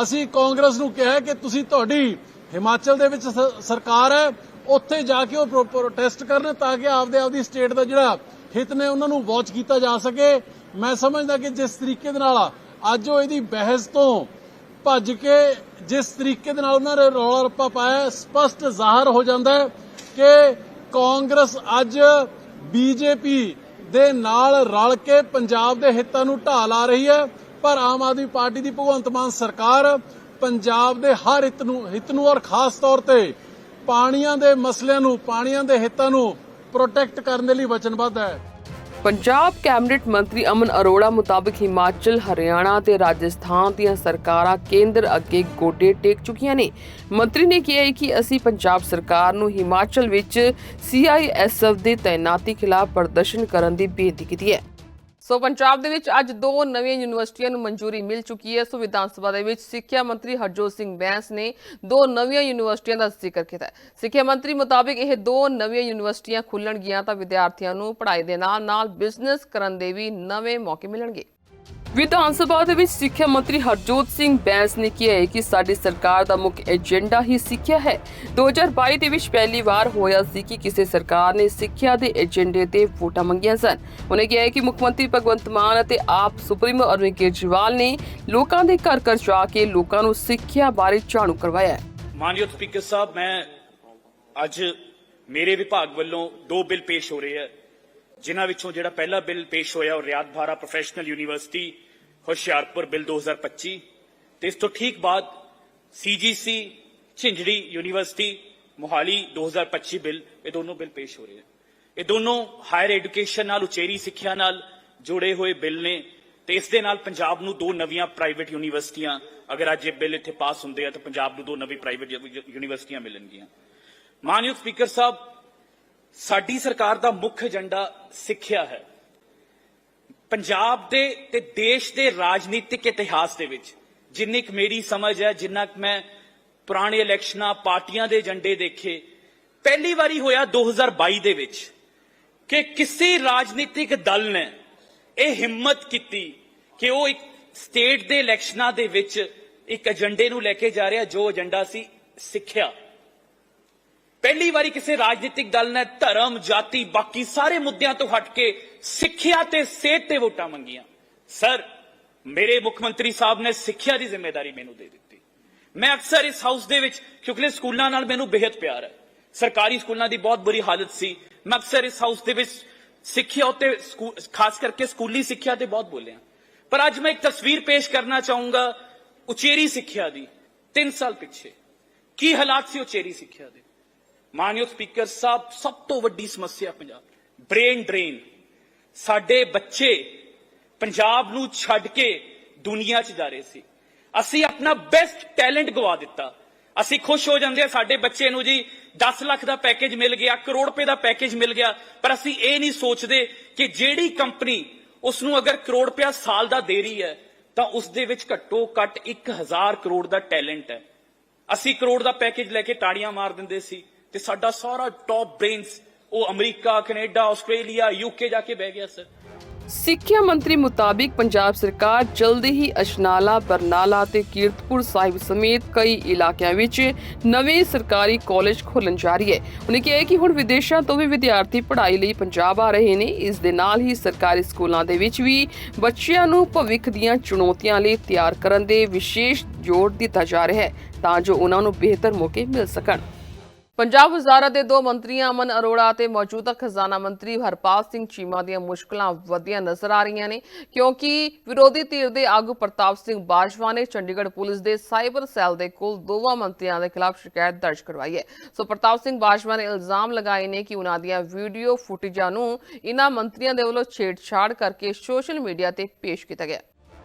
D: ਅਸੀਂ ਕਾਂਗਰਸ ਨੂੰ ਕਿਹਾ ਕਿ ਤੁਸੀਂ ਤੁਹਾਡੀ ਹਿਮਾਚਲ ਦੇ ਵਿੱਚ ਸਰਕਾਰ ਹੈ, ਉੱਥੇ ਜਾ ਕੇ ਉਹ ਪ੍ਰੋਟੈਸਟ ਕਰਨ ਤਾਂ ਕਿ ਆਪਦੇ ਆਪਦੀ ਸਟੇਟ ਦਾ ਜਿਹੜਾ ਹਿੱਤ ਨੇ ਉਹਨਾਂ ਨੂੰ ਵਾਚ ਕੀਤਾ ਜਾ ਸਕੇ। ਮੈਂ ਸਮਝਦਾ ਕਿ ਜਿਸ ਤਰੀਕੇ ਦੇ ਨਾਲ ਅੱਜ ਉਹ ਇਹਦੀ ਬਹਿਸ ਤੋਂ ਭੱਜ ਕੇ ਜਿਸ ਤਰੀਕੇ ਦੇ ਨਾਲ ਉਹਨਾਂ ਨੇ ਰੌਲਾ ਰੱਪਾ ਪਾਇਆ, ਸਪਸ਼ਟ ਜ਼ਾਹਰ ਹੋ ਜਾਂਦਾ ਹੈ ਕਿ ਕਾਂਗਰਸ ਅੱਜ ਬੀਜੇਪੀ ਦੇ ਨਾਲ ਰਲ ਕੇ ਪੰਜਾਬ ਦੇ ਹਿੱਤਾਂ ਨੂੰ ਢਾਹ ਲਾ ਰਹੀ ਹੈ। ਪਰ ਆਮ ਆਦਮੀ ਪਾਰਟੀ ਦੀ ਭਗਵੰਤ ਮਾਨ ਸਰਕਾਰ ਪੰਜਾਬ ਦੇ ਹਰ ਹਿੱਤ ਨੂੰ ਹਿੱਤ ਨੂੰ ਔਰ ਖਾਸ ਤੌਰ ਤੇ ਪਾਣੀਆਂ ਦੇ ਮਸਲਿਆਂ ਨੂੰ, ਪਾਣੀਆਂ ਦੇ ਹਿੱਤਾਂ ਨੂੰ ਪ੍ਰੋਟੈਕਟ ਕਰਨ ਦੇ ਲਈ ਵਚਨਬੱਧ ਹੈ।
C: ਪੰਜਾਬ ਕੈਬਨਿਟ ਮੰਤਰੀ ਅਮਨ ਅਰੋੜਾ ਮੁਤਾਬਕ ਹਿਮਾਚਲ, ਹਰਿਆਣਾ ਤੇ ਰਾਜਸਥਾਨ ਦੀਆਂ ਸਰਕਾਰਾਂ ਕੇਂਦਰ ਅੱਗੇ ਗੋਡੇ ਟੇਕ ਚੁੱਕੀਆਂ ਨੇ। ਮੰਤਰੀ ਨੇ ਕਿਹਾ ਹੈ ਕਿ ਅਸੀਂ ਪੰਜਾਬ ਸਰਕਾਰ ਨੂੰ ਹਿਮਾਚਲ ਵਿੱਚ ਸੀਆਈਐਸਐਫ ਦੇ ਤਾਇਨਾਤੀ ਖਿਲਾਫ ਪ੍ਰਦਰਸ਼ਨ ਕਰਨ ਦੀ ਬੇਨਤੀ ਕੀਤੀ ਹੈ। ਸੋ ਪੰਜਾਬ ਦੇ ਵਿੱਚ ਅੱਜ ਦੋ ਨਵੀਆਂ ਯੂਨੀਵਰਸਿਟੀਆਂ ਨੂੰ ਮਨਜ਼ੂਰੀ ਮਿਲ ਚੁੱਕੀ ਹੈ। ਸੋ ਵਿਧਾਨ ਸਭਾ ਦੇ ਵਿੱਚ ਸਿੱਖਿਆ ਮੰਤਰੀ ਹਰਜੋਤ ਸਿੰਘ ਬੈਂਸ ਨੇ ਦੋ ਨਵੀਆਂ ਯੂਨੀਵਰਸਿਟੀਆਂ ਦਾ ਜ਼ਿਕਰ ਕੀਤਾ ਸਿੱਖਿਆ ਮੰਤਰੀ ਮੁਤਾਬਿਕ ਇਹ ਦੋ ਨਵੀਆਂ ਯੂਨੀਵਰਸਿਟੀਆਂ ਖੁੱਲਣਗੀਆਂ ਤਾਂ ਵਿਦਿਆਰਥੀਆਂ ਨੂੰ ਪੜ੍ਹਾਈ ਦੇ ਨਾਲ-ਨਾਲ ਬਿਜ਼ਨਸ ਕਰਨ ਦੇ ਵੀ ਨਵੇਂ ਮੌਕੇ ਮਿਲਣਗੇ। ਵਿਧਾਨ ਸਭਾ ਦੇ ਵਿੱਚ ਸਿੱਖਿਆ ਮੰਤਰੀ ਹਰਜੋਤ ਸਿੰਘ ਬੈਂਸ ਨੇ ਕਿਹਾ ਹੈ ਕਿ ਸਾਡੀ ਸਰਕਾਰ ਦਾ ਮੁੱਖ ਏਜੰਡਾ ਹੀ ਸਿੱਖਿਆ ਹੈ। 2022 ਦੇ ਵਿੱਚ ਪਹਿਲੀ ਵਾਰ ਹੋਇਆ ਸੀ ਕਿ ਕਿਸੇ ਸਰਕਾਰ ਨੇ ਸਿੱਖਿਆ ਦੇ ਏਜੰਡੇ ਤੇ ਵੋਟਾਂ ਮੰਗੀਆਂ ਸਨ। ਉਹਨੇ ਕਿਹਾ ਹੈ ਕਿ ਮੁੱਖ ਮੰਤਰੀ ਭਗਵੰਤ ਮਾਨ ਅਤੇ ਆਪ ਸੁਪਰੀਮੋ ਅਰਵਿੰਦ ਕੇਜਰੀਵਾਲ ਨੇ ਲੋਕਾਂ ਦੇ ਘਰ ਘਰ ਜਾ ਕੇ ਲੋਕਾਂ ਨੂੰ ਸਿੱਖਿਆ ਬਾਰੇ ਜਾਣੂ ਕਰਵਾਇਆ
E: ਮਾਨਯੋਗ ਸਪੀਕਰ ਸਾਹਿਬ, ਮੈਂ ਅੱਜ ਮੇਰੇ ਵਿਭਾਗ ਵੱਲੋਂ ਦੋ ਬਿੱਲ ਪੇਸ਼ ਹੋ ਰਹੇ ਹੈ। ਜਿਨ੍ਹਾਂ ਵਿੱਚੋਂ ਜਿਹੜਾ ਪਹਿਲਾ ਬਿੱਲ ਪੇਸ਼ ਹੋਇਆ ਉਹ Rayat Bahra professional university Hoshiarpur bill 2025 ਤੇ ਇਸ ਤੋਂ ਠੀਕ ਬਾਅਦ CGC, Jhanjeri university, Mohali 2025 bill, ਇਹ ਦੋਨੋਂ ਬਿੱਲ ਪੇਸ਼ ਹੋ ਰਹੇ ਹੈ ਇਹ ਦੋਨੋਂ ਹਾਇਰ ਐਜੂਕੇਸ਼ਨ ਨਾਲ, ਉਚੇਰੀ ਸਿੱਖਿਆ ਨਾਲ ਜੁੜੇ ਹੋਏ ਬਿੱਲ ਨੇ ਤੇ ਇਸ ਦੇ ਨਾਲ ਪੰਜਾਬ ਨੂੰ ਦੋ ਨਵੀਆਂ ਪ੍ਰਾਈਵੇਟ ਯੂਨੀਵਰਸਿਟੀਆਂ, ਅਗਰ ਅੱਜ ਇਹ ਬਿੱਲ ਇੱਥੇ ਪਾਸ ਹੁੰਦੇ ਆ, ਤਾਂ ਪੰਜਾਬ ਨੂੰ ਦੋ ਨਵੀਂ ਪ੍ਰਾਈਵੇਟ ਯੂਨੀਵਰਸਿਟੀਆਂ ਮਿਲਣਗੀਆਂ। ਮਾਨਯੋਗ ਸਪੀਕਰ ਸਾਹਿਬ, ਸਾਡੀ ਸਰਕਾਰ ਦਾ ਮੁੱਖ ਏਜੰਡਾ ਸਿੱਖਿਆ ਹੈ। ਪੰਜਾਬ ਦੇ ਤੇ ਦੇਸ਼ ਦੇ ਰਾਜਨੀਤਿਕ ਇਤਿਹਾਸ ਦੇ ਵਿੱਚ ਜਿੰਨੀ ਕੁ ਮੇਰੀ ਸਮਝ ਹੈ, ਜਿੰਨਾ ਕੁ ਮੈਂ ਪੁਰਾਣੇ ਇਲੈਕਸ਼ਨਾਂ, ਪਾਰਟੀਆਂ ਦੇ ਏਜੰਡੇ ਦੇਖੇ, ਪਹਿਲੀ ਵਾਰੀ ਹੋਇਆ 2022 ਦੇ ਵਿੱਚ ਕਿ ਕਿਸੇ ਰਾਜਨੀਤਿਕ ਦਲ ਨੇ ਇਹ ਹਿੰਮਤ ਕੀਤੀ ਕਿ ਉਹ ਇੱਕ ਸਟੇਟ ਦੇ ਇਲੈਕਸ਼ਨਾਂ ਦੇ ਵਿੱਚ ਇੱਕ ਏਜੰਡੇ ਨੂੰ ਲੈ ਕੇ ਜਾ ਰਿਹਾ, ਜੋ ਏਜੰਡਾ ਸੀ ਸਿੱਖਿਆ। ਪਹਿਲੀ ਵਾਰੀ ਕਿਸੇ ਰਾਜਨੀਤਿਕ ਦਲ ਨੇ ਧਰਮ, ਜਾਤੀ, ਬਾਕੀ ਸਾਰੇ ਮੁੱਦਿਆਂ ਤੋਂ ਹਟ ਕੇ ਸਿੱਖਿਆ ਤੇ ਸਿਹਤ ਤੇ ਵੋਟਾਂ ਮੰਗੀਆਂ। ਸਰ ਮੇਰੇ ਮੁੱਖ ਮੰਤਰੀ ਸਾਹਿਬ ਨੇ ਸਿੱਖਿਆ ਦੀ ਜ਼ਿੰਮੇਵਾਰੀ ਮੈਨੂੰ ਦੇ ਦਿੱਤੀ। ਮੈਂ ਅਕਸਰ ਇਸ ਹਾਊਸ ਦੇ ਵਿੱਚ, ਕਿਉਂਕਿ ਸਕੂਲਾਂ ਨਾਲ ਮੈਨੂੰ ਬੇहद ਪਿਆਰ ਹੈ। ਸਰਕਾਰੀ ਸਕੂਲਾਂ ਦੀ ਬਹੁਤ ਬੁਰੀ ਹਾਲਤ ਸੀ। ਮੈਂ ਅਕਸਰ ਇਸ ਹਾਊਸ ਦੇ ਵਿੱਚ ਸਿੱਖਿਆ ਉੱਤੇ ਸਕੂ- ਖਾਸ ਕਰਕੇ ਸਕੂਲੀ ਸਿੱਖਿਆ ਤੇ ਬਹੁਤ ਬੋਲਿਆ। ਪਰ ਅੱਜ ਮੈਂ ਇੱਕ ਤਸਵੀਰ ਪੇਸ਼ ਕਰਨਾ ਚਾਹੂੰਗਾ ਉਚੇਰੀ ਸਿੱਖਿਆ ਦੀ 3 ਸਾਲ ਪਿੱਛੇ। ਕੀ ਹਾਲਾਤ ਸੀ ਉਚੇਰੀ ਸਿੱਖਿਆ ਦੇ? ਮਾਨਯੋਗ ਸਪੀਕਰ ਸਾਹਿਬ, ਸਭ ਤੋਂ ਵੱਡੀ ਸਮੱਸਿਆ ਪੰਜਾਬ ਬ੍ਰੇਨ ਡਰੇਨ ਸਾਡੇ ਬੱਚੇ ਪੰਜਾਬ ਨੂੰ ਛੱਡ ਕੇ ਦੁਨੀਆ 'ਚ ਜਾ ਰਹੇ ਸੀ। ਅਸੀਂ ਆਪਣਾ ਬੈਸਟ ਟੈਲੈਂਟ ਗਵਾ ਦਿੱਤਾ। ਅਸੀਂ ਖੁਸ਼ ਹੋ ਜਾਂਦੇ ਆ, ਸਾਡੇ ਬੱਚੇ ਨੂੰ ਜੀ 10 ਲੱਖ ਦਾ ਪੈਕੇਜ ਮਿਲ ਗਿਆ, ਕਰੋੜ ਰੁਪਏ ਦਾ ਪੈਕੇਜ ਮਿਲ ਗਿਆ। ਪਰ ਅਸੀਂ ਇਹ ਨਹੀਂ ਸੋਚਦੇ ਕਿ ਜਿਹੜੀ ਕੰਪਨੀ ਉਸ ਨੂੰ ਅਗਰ ਕਰੋੜ ਰੁਪਇਆ ਸਾਲ ਦਾ ਦੇ ਰਹੀ ਹੈ, ਤਾਂ ਉਸ ਦੇ ਵਿੱਚ ਘੱਟੋ ਘੱਟ 1000 ਕਰੋੜ ਦਾ ਟੈਲੈਂਟ ਹੈ। ਅਸੀਂ ਕਰੋੜ ਦਾ ਪੈਕੇਜ ਲੈ ਕੇ ਤਾੜੀਆਂ ਮਾਰ ਦਿੰਦੇ ਸੀ। ਤੇ ਸਾਡਾ ਸਾਰਾ ਟੌਪ ਬ੍ਰੇਨਸ ਉਹ ਅਮਰੀਕਾ, ਕੈਨੇਡਾ, ਆਸਟ੍ਰੇਲੀਆ ਯੂਕੇ ਜਾ ਕੇ ਬਹਿ ਗਿਆ ਸਰ
C: ਸਿੱਖਿਆ ਮੰਤਰੀ ਮੁਤਾਬਿਕ ਪੰਜਾਬ ਸਰਕਾਰ ਜਲਦੀ ਹੀ ਅਸ਼ਨਾਲਾ, ਬਰਨਾਲਾ ਤੇ ਕੀਰਤਪੁਰ ਸਾਹਿਬ ਸਮੇਤ ਕਈ ਇਲਾਕਿਆਂ ਵਿੱਚ ਨਵੇਂ ਸਰਕਾਰੀ ਕਾਲਜ ਖੋਲ੍ਹਣ ਜਾ ਰਹੀ ਹੈ। ਉਹਨੇ ਕਿਹਾ ਕਿ ਹੁਣ ਵਿਦੇਸ਼ਾਂ ਤੋਂ ਵੀ ਵਿਦਿਆਰਥੀ ਪੜ੍ਹਾਈ ਲਈ ਪੰਜਾਬ ਆ ਰਹੇ ਨੇ। ਇਸ ਦੇ ਨਾਲ ਹੀ ਸਰਕਾਰੀ ਸਕੂਲਾਂ ਦੇ ਵਿੱਚ ਵੀ ਬੱਚਿਆਂ ਨੂੰ ਭਵਿੱਖ ਦੀਆਂ ਚੁਣੌਤੀਆਂ ਲਈ ਤਿਆਰ ਕਰਨ ਦੇ ਵਿਸ਼ੇਸ਼ ਜ਼ੋਰ ਦਿੱਤਾ ਜਾ ਰਿਹਾ ਹੈ, ਤਾਂ ਜੋ ਉਹਨਾਂ ਨੂੰ ਬਿਹਤਰ ਮੌਕੇ ਮਿਲ ਸਕਣ। ਪੰਜਾਬ ਵਜ਼ਾਰਤ ਦੇ ਦੋ ਮੰਤਰੀਆਂ ਅਮਨ ਅਰੋੜਾ ਅਤੇ ਮੌਜੂਦਾ ਖਜ਼ਾਨਾ ਮੰਤਰੀ ਹਰਪਾਲ ਸਿੰਘ ਚੀਮਾ ਦੀਆਂ ਮੁਸ਼ਕਲਾਂ ਵਧੀਆਂ ਨਜ਼ਰ ਆ ਰਹੀਆਂ ਨੇ, ਕਿਉਂਕਿ ਵਿਰੋਧੀ ਧਿਰ ਦੇ ਆਗੂ ਪ੍ਰਤਾਪ ਸਿੰਘ ਬਾਜਵਾ ਨੇ ਚੰਡੀਗੜ੍ਹ ਪੁਲਿਸ ਦੇ ਸਾਈਬਰ ਸੈੱਲ ਦੇ ਕੋਲ ਦੋਵਾਂ ਮੰਤਰੀਆਂ ਦੇ ਖਿਲਾਫ ਸ਼ਿਕਾਇਤ ਦਰਜ ਕਰਵਾਈ ਹੈ। ਸੋ ਪ੍ਰਤਾਪ ਸਿੰਘ ਬਾਜਵਾ ਨੇ ਇਲਜ਼ਾਮ ਲਗਾਏ ਨੇ ਕਿ ਉਹਨਾਂ ਦੀਆਂ ਵੀਡੀਓ ਫੁਟੇਜਾਂ ਨੂੰ ਇਹਨਾਂ ਮੰਤਰੀਆਂ ਦੇ ਵੱਲੋਂ ਛੇੜਛਾੜ ਕਰਕੇ ਸੋਸ਼ਲ ਮੀਡੀਆ ਤੇ ਪੇਸ਼ ਕੀਤਾ ਗਿਆ।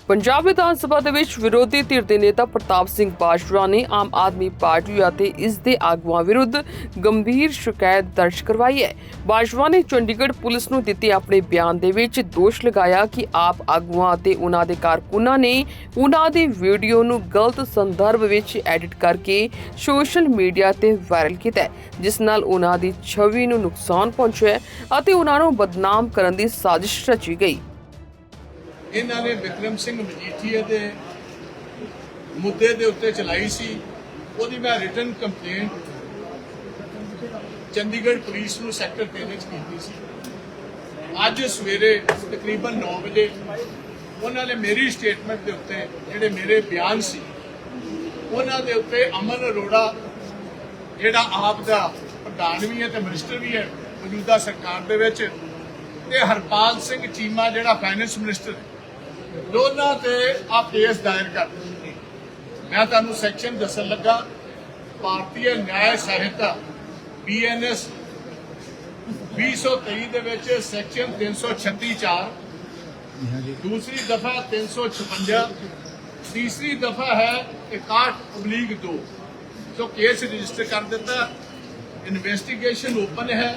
C: ਪੰਜਾਬ ਵਿਧਾਨ ਸਭਾ ਦੇ ਵਿੱਚ ਵਿਰੋਧੀ ਧਿਰ ਦੇ ਨੇਤਾ ਪ੍ਰਤਾਪ ਸਿੰਘ ਬਾਜਵਾ ਨੇ ਆਮ ਆਦਮੀ ਪਾਰਟੀ ਅਤੇ ਇਸ ਦੇ ਆਗੂਆਂ ਵਿਰੁੱਧ ਗੰਭੀਰ ਸ਼ਿਕਾਇਤ ਦਰਜ ਕਰਵਾਈ ਹੈ। ਬਾਜਵਾ ਨੇ ਚੰਡੀਗੜ੍ਹ ਪੁਲਿਸ ਨੂੰ ਦਿੱਤੇ ਆਪਣੇ ਬਿਆਨ ਦੇ ਵਿੱਚ ਦੋਸ਼ ਲਗਾਇਆ ਕਿ ਆਪ ਆਗੂਆਂ ਅਤੇ ਉਹਨਾਂ ਦੇ ਕਾਰਕੁਨਾਂ ਨੇ ਉਹਨਾਂ ਦੀ ਵੀਡੀਓ ਨੂੰ ਗਲਤ ਸੰਦਰਭ ਵਿੱਚ ਐਡਿਟ ਕਰਕੇ ਸੋਸ਼ਲ ਮੀਡੀਆ ਤੇ ਵਾਇਰਲ ਕੀਤਾ ਹੈ, ਜਿਸ ਨਾਲ ਉਹਨਾਂ ਦੀ ਛਵੀ ਨੂੰ ਨੁਕਸਾਨ ਪਹੁੰਚਿਆ ਅਤੇ ਉਹਨਾਂ ਨੂੰ ਬਦਨਾਮ ਕਰਨ ਦੀ ਸਾਜ਼ਿਸ਼ ਰਚੀ ਗਈ।
F: ਇਹਨਾਂ ਨੇ ਵਿਕਰਮ ਸਿੰਘ ਮਜੀਠੀਆ ਦੇ ਮੁੱਦੇ ਦੇ ਉੱਤੇ ਚਲਾਈ ਸੀ। ਉਹਦੀ ਮੈਂ ਰਿਟਰਨ ਕੰਪਲੇਂਟ ਚੰਡੀਗੜ੍ਹ ਪੁਲਿਸ ਨੂੰ ਸੈਕਟਰ 3 ਵਿੱਚ ਕੀਤੀ ਸੀ। ਅੱਜ ਸਵੇਰੇ ਤਕਰੀਬਨ 9 ਵਜੇ ਉਹਨਾਂ ਨੇ ਮੇਰੀ ਸਟੇਟਮੈਂਟ ਦੇ ਉੱਤੇ ਜਿਹੜੇ ਮੇਰੇ ਬਿਆਨ ਸੀ, ਉਹਨਾਂ ਦੇ ਉੱਤੇ ਅਮਨ ਅਰੋੜਾ, ਜਿਹੜਾ ਆਪ ਦਾ ਪ੍ਰਧਾਨ ਵੀ ਹੈ ਤੇ ਮਿਨਿਸਟਰ ਵੀ ਹੈ, ਮੌਜੂਦਾ ਸਰਕਾਰ ਦੇ ਵਿੱਚ, ਤੇ ਹਰਪਾਲ ਸਿੰਘ ਚੀਮਾ, ਜਿਹੜਾ ਫਾਈਨੈਂਸ ਮਿਨਿਸਟਰ ਹੈ ਦੋਨਾਂ ਤੇ ਆ ਕੇਸ ਦਾਇਰ ਕਰ ਮੈਂ ਤੁਹਾਨੂੰ ਸੈਕਸ਼ਨ ਦੱਸਣ ਲੱਗਾ ਭਾਰਤੀ ਨਿਆਂ ਸਹਾਇਤਾ ਬੀਐਨਐਸ 2023 ਦੇ ਵਿੱਚ ਸੈਕਸ਼ਨ 336 4 ਦੂਸਰੀ ਦਫਾ 356 ਤੀਸਰੀ ਦਫਾ ਹੈ 61 oblique 2 ਸੋ ਕੇਸ ਰਜਿਸਟਰ ਕਰ ਦਿੱਤਾ ਇਨਵੈਸਟੀਗੇਸ਼ਨ ਓਪਨ ਹੈ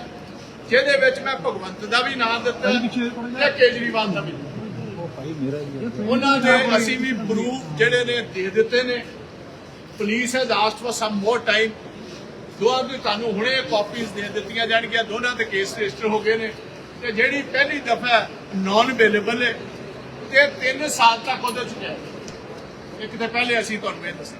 F: ਜਿਹਦੇ ਵਿੱਚ ਮੈਂ ਭਗਵੰਤ ਦਾ ਵੀ ਨਾਮ ਦਿੱਤਾ ਤੇ ਕੇਜਰੀਵਾਲ ਦਾ ਵੀ। ਉਹਨਾਂ ਦੇ ਅਸੀਂ ਵੀ ਪ੍ਰੂਫ ਜਿਹੜੇ ਨੇ ਦੇ ਦਿੱਤੇ ਨੇ। Police has asked for some more time ਦੋਹਾਂ ਦੀ ਤੁਹਾਨੂੰ ਹੁਣੇ ਕਾਪੀਜ਼ ਦੇ ਦਿੱਤੀਆਂ ਜਾਣਗੀਆਂ। ਦੋਨਾਂ ਦੇ ਕੇਸ ਰਜਿਸਟਰ ਹੋ ਗਏ ਨੇ। ਤੇ ਜਿਹੜੀ ਪਹਿਲੀ ਦਫਾ ਨਾਨ ਅਵੇਲੇਬਲ ਹੈ ਤੇ 3 ਸਾਲ ਤੱਕ ਉਹਦੇ ਚ ਹੈ। ਇੱਕ ਤਾਂ ਪਹਿਲੇ ਅਸੀਂ ਤੁਹਾਨੂੰ ਇਹ ਦੱਸਿਆ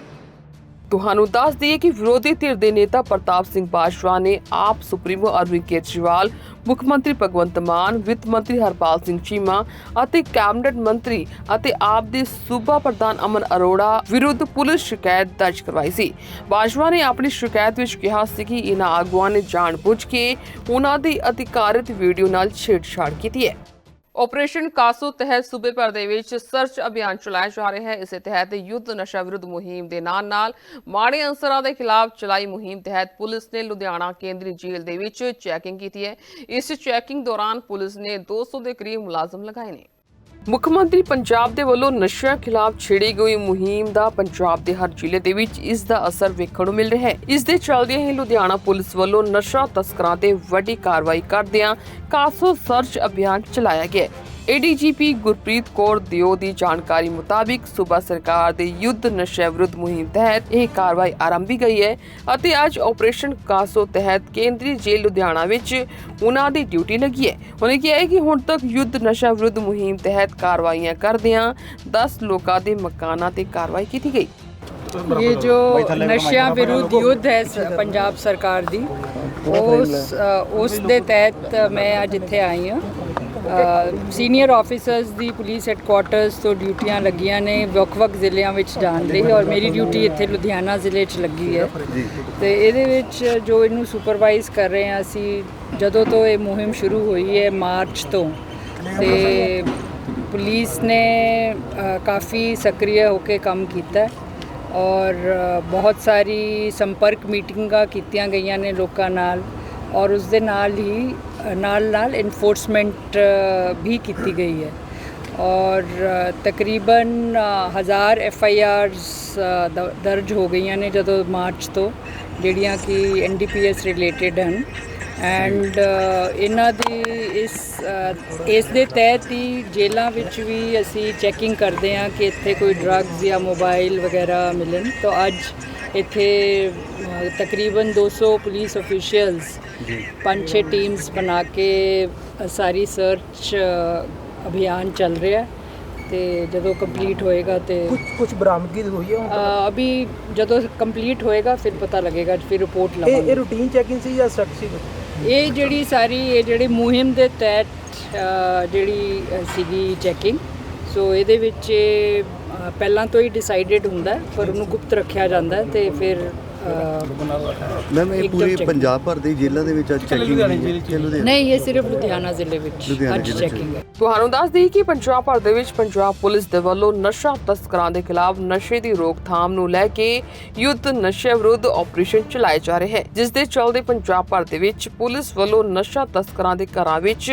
C: ਤੁਹਾਨੂੰ ਦੱਸ ਦਈਏ ਕਿ ਵਿਰੋਧੀ ਧਿਰ ਦੇ ਨੇਤਾ ਪ੍ਰਤਾਪ ਸਿੰਘ ਬਾਜਵਾ ਨੇ ਆਪ ਸੁਪਰੀਮੋ ਅਰਵਿੰਦ ਕੇਜਰੀਵਾਲ, ਮੁੱਖ ਮੰਤਰੀ ਭਗਵੰਤ ਮਾਨ, ਵਿੱਤ ਮੰਤਰੀ ਹਰਪਾਲ ਸਿੰਘ ਚੀਮਾ ਅਤੇ ਕੈਬਨਿਟ ਮੰਤਰੀ ਅਤੇ ਆਪ ਦੇ ਸੂਬਾ ਪ੍ਰਧਾਨ ਅਮਨ ਅਰੋੜਾ ਵਿਰੁੱਧ ਪੁਲਿਸ ਸ਼ਿਕਾਇਤ ਦਰਜ ਕਰਵਾਈ ਸੀ। ਬਾਜਵਾ ਨੇ ਆਪਣੀ ਸ਼ਿਕਾਇਤ ਵਿੱਚ ਕਿਹਾ ਸੀ ਕਿ ਇਨ੍ਹਾਂ ਆਗੂਆਂ ਨੇ ਜਾਣਬੁੱਝ ਕੇ ਉਹਨਾਂ ਦੀ ਅਧਿਕਾਰਿਤ ਵੀਡੀਓ ਨਾਲ ਛੇੜਛਾੜ ਕੀਤੀ ਹੈ। ਆਪਰੇਸ਼ਨ ਕਾਸੋ ਤਹਿਤ ਸੂਬੇ ਭਰ ਦੇ ਵਿੱਚ ਸਰਚ ਅਭਿਆਨ ਚਲਾਇਆ ਜਾ ਰਿਹਾ ਹੈ। ਇਸੇ ਤਹਿਤ ਯੁੱਧ ਨਸ਼ਾ ਵਿਰੁੱਧ ਮੁਹਿੰਮ ਦੇ ਨਾਲ ਨਾਲ ਮਾੜੇ ਅੰਸਰਾਂ ਦੇ ਖਿਲਾਫ ਚਲਾਈ ਮੁਹਿੰਮ ਤਹਿਤ ਪੁਲਿਸ ਨੇ ਲੁਧਿਆਣਾ ਕੇਂਦਰੀ ਜੇਲ੍ਹ ਦੇ ਵਿੱਚ ਚੈਕਿੰਗ ਕੀਤੀ ਹੈ। ਇਸ ਚੈਕਿੰਗ ਦੌਰਾਨ ਪੁਲਿਸ ਨੇ 200 ਦੇ ਕਰੀਬ ਮੁਲਾਜ਼ਮ ਲਗਾਏ ਨੇ। ਮੁੱਖ ਮੰਤਰੀ ਪੰਜਾਬ ਦੇ ਵੱਲੋਂ ਨਸ਼ਿਆਂ ਖਿਲਾਫ ਛੇੜੀ ਗਈ ਮੁਹਿੰਮ ਦਾ ਪੰਜਾਬ ਦੇ ਹਰ ਜ਼ਿਲ੍ਹੇ ਦੇ ਵਿੱਚ ਇਸ ਦਾ ਅਸਰ ਵੇਖਣ ਨੂੰ ਮਿਲ ਰਿਹਾ ਹੈ। ਇਸ ਦੇ ਚੱਲਦਿਆਂ ਹੀ ਲੁਧਿਆਣਾ ਪੁਲਿਸ ਵੱਲੋਂ ਨਸ਼ਾ ਤਸਕਰਾਂ ਤੇ ਵੱਡੀ ਕਾਰਵਾਈ ਕਰਦਿਆਂ ਕਾਸੋ ਸਰਚ ਅਭਿਆਨ ਚਲਾਇਆ ਗਿਆ ਏਡੀਜੀਪੀ ਗੁਰਪ੍ਰੀਤ ਕੌਰ ਦਿਓ ਦੀ ਜਾਣਕਾਰੀ ਮੁਤਾਬਿਕ ਸੂਬਾ ਸਰਕਾਰ ਦੇ ਯੁੱਧ ਨਸ਼ਾ ਵਿਰੁੱਧ ਮੁਹਿੰਮ ਤਹਿਤ ਇਹ ਕਾਰਵਾਈ ਆਰੰਭੀ ਗਈ ਹੈ ਅਤੇ ਅੱਜ ਆਪਰੇਸ਼ਨ ਕਾਸੋ ਤਹਿਤ ਕੇਂਦਰੀ ਜੇਲ੍ਹ ਲੁਧਿਆਣਾ ਵਿੱਚ ਉਹਨਾਂ ਦੀ ਡਿਊਟੀ ਲੱਗੀ ਹੈ। ਉਹਨੇ ਕਿਹਾ ਹੈ ਕਿ ਹੁਣ ਤੱਕ ਯੁੱਧ ਨਸ਼ਾ ਵਿਰੁੱਧ ਮੁਹਿੰਮ ਤਹਿਤ ਕਾਰਵਾਈਆਂ ਕਰਦਿਆਂ 10 ਲੋਕਾਂ ਦੇ ਮਕਾਨਾਂ ਤੇ ਕਾਰਵਾਈ ਕੀਤੀ ਗਈ।
G: ਇਹ ਜੋ ਨਸ਼ਿਆਂ ਵਿਰੁੱਧ ਯੁੱਧ ਹੈ ਪੰਜਾਬ ਸਰਕਾਰ ਦੀ ਉਸ ਉਸ ਦੇ ਤਹਿਤ ਮੈਂ ਅੱਜ ਇੱਥੇ ਆਈ ਹਾਂ। ਸੀਨੀਅਰ ਆਫੀਸਰਸ ਦੀ ਪੁਲਿਸ ਹੈੱਡਕੁਆਟਰਸ ਤੋਂ ਡਿਊਟੀਆਂ ਲੱਗੀਆਂ ਨੇ ਵੱਖ-ਵੱਖ ਜ਼ਿਲ੍ਹਿਆਂ ਵਿੱਚ ਜਾਣ ਲਈ ਔਰ ਮੇਰੀ ਡਿਊਟੀ ਇੱਥੇ ਲੁਧਿਆਣਾ ਜ਼ਿਲ੍ਹੇ 'ਚ ਲੱਗੀ ਹੈ। ਤੇ ਇਹਦੇ ਵਿੱਚ ਜੋ ਇਹਨੂੰ ਸੁਪਰਵਾਈਜ਼ ਕਰ ਰਹੇ ਹਾਂ ਅਸੀਂ ਜਦੋਂ ਤੋਂ ਇਹ ਮੁਹਿੰਮ ਸ਼ੁਰੂ ਹੋਈ ਹੈ ਮਾਰਚ ਤੋਂ ਤੇ ਪੁਲਿਸ ਨੇ ਕਾਫੀ ਸਕਰੀय ਹੋ ਕੇ ਕੰਮ ਕੀਤਾ ਔਰ ਬਹੁਤ ਸਾਰੀ ਸੰਪਰਕ ਮੀਟਿੰਗਾਂ ਕੀਤੀਆਂ ਗਈਆਂ ਨੇ ਲੋਕਾਂ ਨਾਲ ਔਰ ਉਸ ਦੇ ਨਾਲ ਹੀ ਨਾਲ ਨਾਲ ਇਨਫੋਰਸਮੈਂਟ ਵੀ ਕੀਤੀ ਗਈ ਹੈ। ਔਰ ਤਕਰੀਬਨ ਅ, ਹਜ਼ਾਰ ਐਫ ਆਈ ਆਰਸ ਦਰਜ ਹੋ ਗਈਆਂ ਨੇ ਜਦੋਂ ਮਾਰਚ ਤੋਂ ਜਿਹੜੀਆਂ ਕਿ N D P S related ਹਨ। ਐਂਡ ਇਹਨਾਂ ਦੀ ਇਸ ਅ, ਇਸ ਦੇ ਤਹਿਤ ਹੀ ਜੇਲ੍ਹਾਂ ਵਿੱਚ ਵੀ ਅਸੀਂ ਚੈਕਿੰਗ ਕਰਦੇ ਹਾਂ ਕਿ ਇੱਥੇ ਕੋਈ ਡਰੱਗਸ ਜਾਂ ਮੋਬਾਈਲ ਵਗੈਰਾ ਮਿਲਣ। ਤਾਂ ਅੱਜ ਇੱਥੇ ਅ, ਤਕਰੀਬਨ 200 ਪੁਲਿਸ ਅਫੀਸ਼ੀਅਲਸ ਪੰਜ ਛੇ ਟੀਮਸ ਬਣਾ ਕੇ ਸਾਰੀ ਸਰਚ ਅਭਿਆਨ ਚੱਲ ਰਿਹਾ ਹੈ ਤੇ ਜਦੋਂ ਕੰਪਲੀਟ ਹੋਏਗਾ ਤੇ
H: ਕੁਝ ਕੁਝ ਬਰਾਮਦਗੀ ਹੋਈ ਹੈ
G: ਅ, ਅਭੀ ਜਦੋਂ ਕੰਪਲੀਟ ਹੋਏਗਾ ਫਿਰ ਪਤਾ ਲੱਗੇਗਾ ਫਿਰ ਰਿਪੋਰਟ
H: ਇਹ ਇਹ
G: ਲਵਾਂਗੇ।
H: ਰੂਟੀਨ ਚੈਕਿੰਗ ਸੀ ਜਾਂ ਸਖਤ ਸੀ?
G: ਇਹ ਜਿਹੜੀ ਸਾਰੀ ਇਹ ਜਿਹੜੀ ਮੁਹਿੰਮ ਦੇ ਤਹਿਤ ਅ, ਜਿਹੜੀ ਅ, ਸੀਗੀ ਚੈਕਿੰਗ ਸੋ ਇਹਦੇ ਵਿੱਚ ਇਹ, ਅ, ਪਹਿਲਾਂ ਤੋਂ ਹੀ ਡਿਸਾਈਡਡ ਹੁੰਦਾ ਹੈ, ਪਰ ਉਹਨੂੰ ਗੁਪਤ ਰੱਖਿਆ ਜਾਂਦਾ ਹੈ ਤੇ ਫਿਰ
I: ਮੈਮ ਇਹ ਪੂਰੀ ਪੰਜਾਬ ਭਰ ਦੀ ਜੇਲ੍ਹਾਂ ਦੇ ਵਿੱਚ ਅੱਜ ਚੈਕਿੰਗ ਲੁਧਿਆਣਾ
G: ਨਹੀਂ ਇਹ ਸਿਰਫ ਲੁਧਿਆਣਾ ਜ਼ਿਲ੍ਹੇ ਵਿੱਚ। ਅੱਜ। ਚੈਕਿੰਗ ਹੈ।
C: ਤੁਹਾਨੂੰ ਦੱਸ ਦਈਏ ਕਿ ਪੰਜਾਬ ਭਰ ਦੇ ਵਿੱਚ ਪੰਜਾਬ ਪੁਲਿਸ ਦੇ ਵੱਲੋਂ ਨਸ਼ਾ ਤਸਕਰਾਂ ਦੇ ਖਿਲਾਫ ਨਸ਼ੇ ਦੀ ਰੋਕਥਾਮ ਨੂੰ ਲੈ ਕੇ ਯੁੱਧ ਨਸ਼ੇ ਵਿਰੁੱਧ ਆਪਰੇਸ਼ਨ ਚਲਾਏ ਜਾ ਰਹੇ ਹੈ। ਜਿਸ ਦੇ ਚੱਲਦੇ ਪੰਜਾਬ ਭਰ ਦੇ ਵਿੱਚ ਪੁਲਿਸ ਵੱਲੋਂ ਨਸ਼ਾ ਤਸਕਰਾਂ ਦੇ ਘਰਾਂ ਵਿੱਚ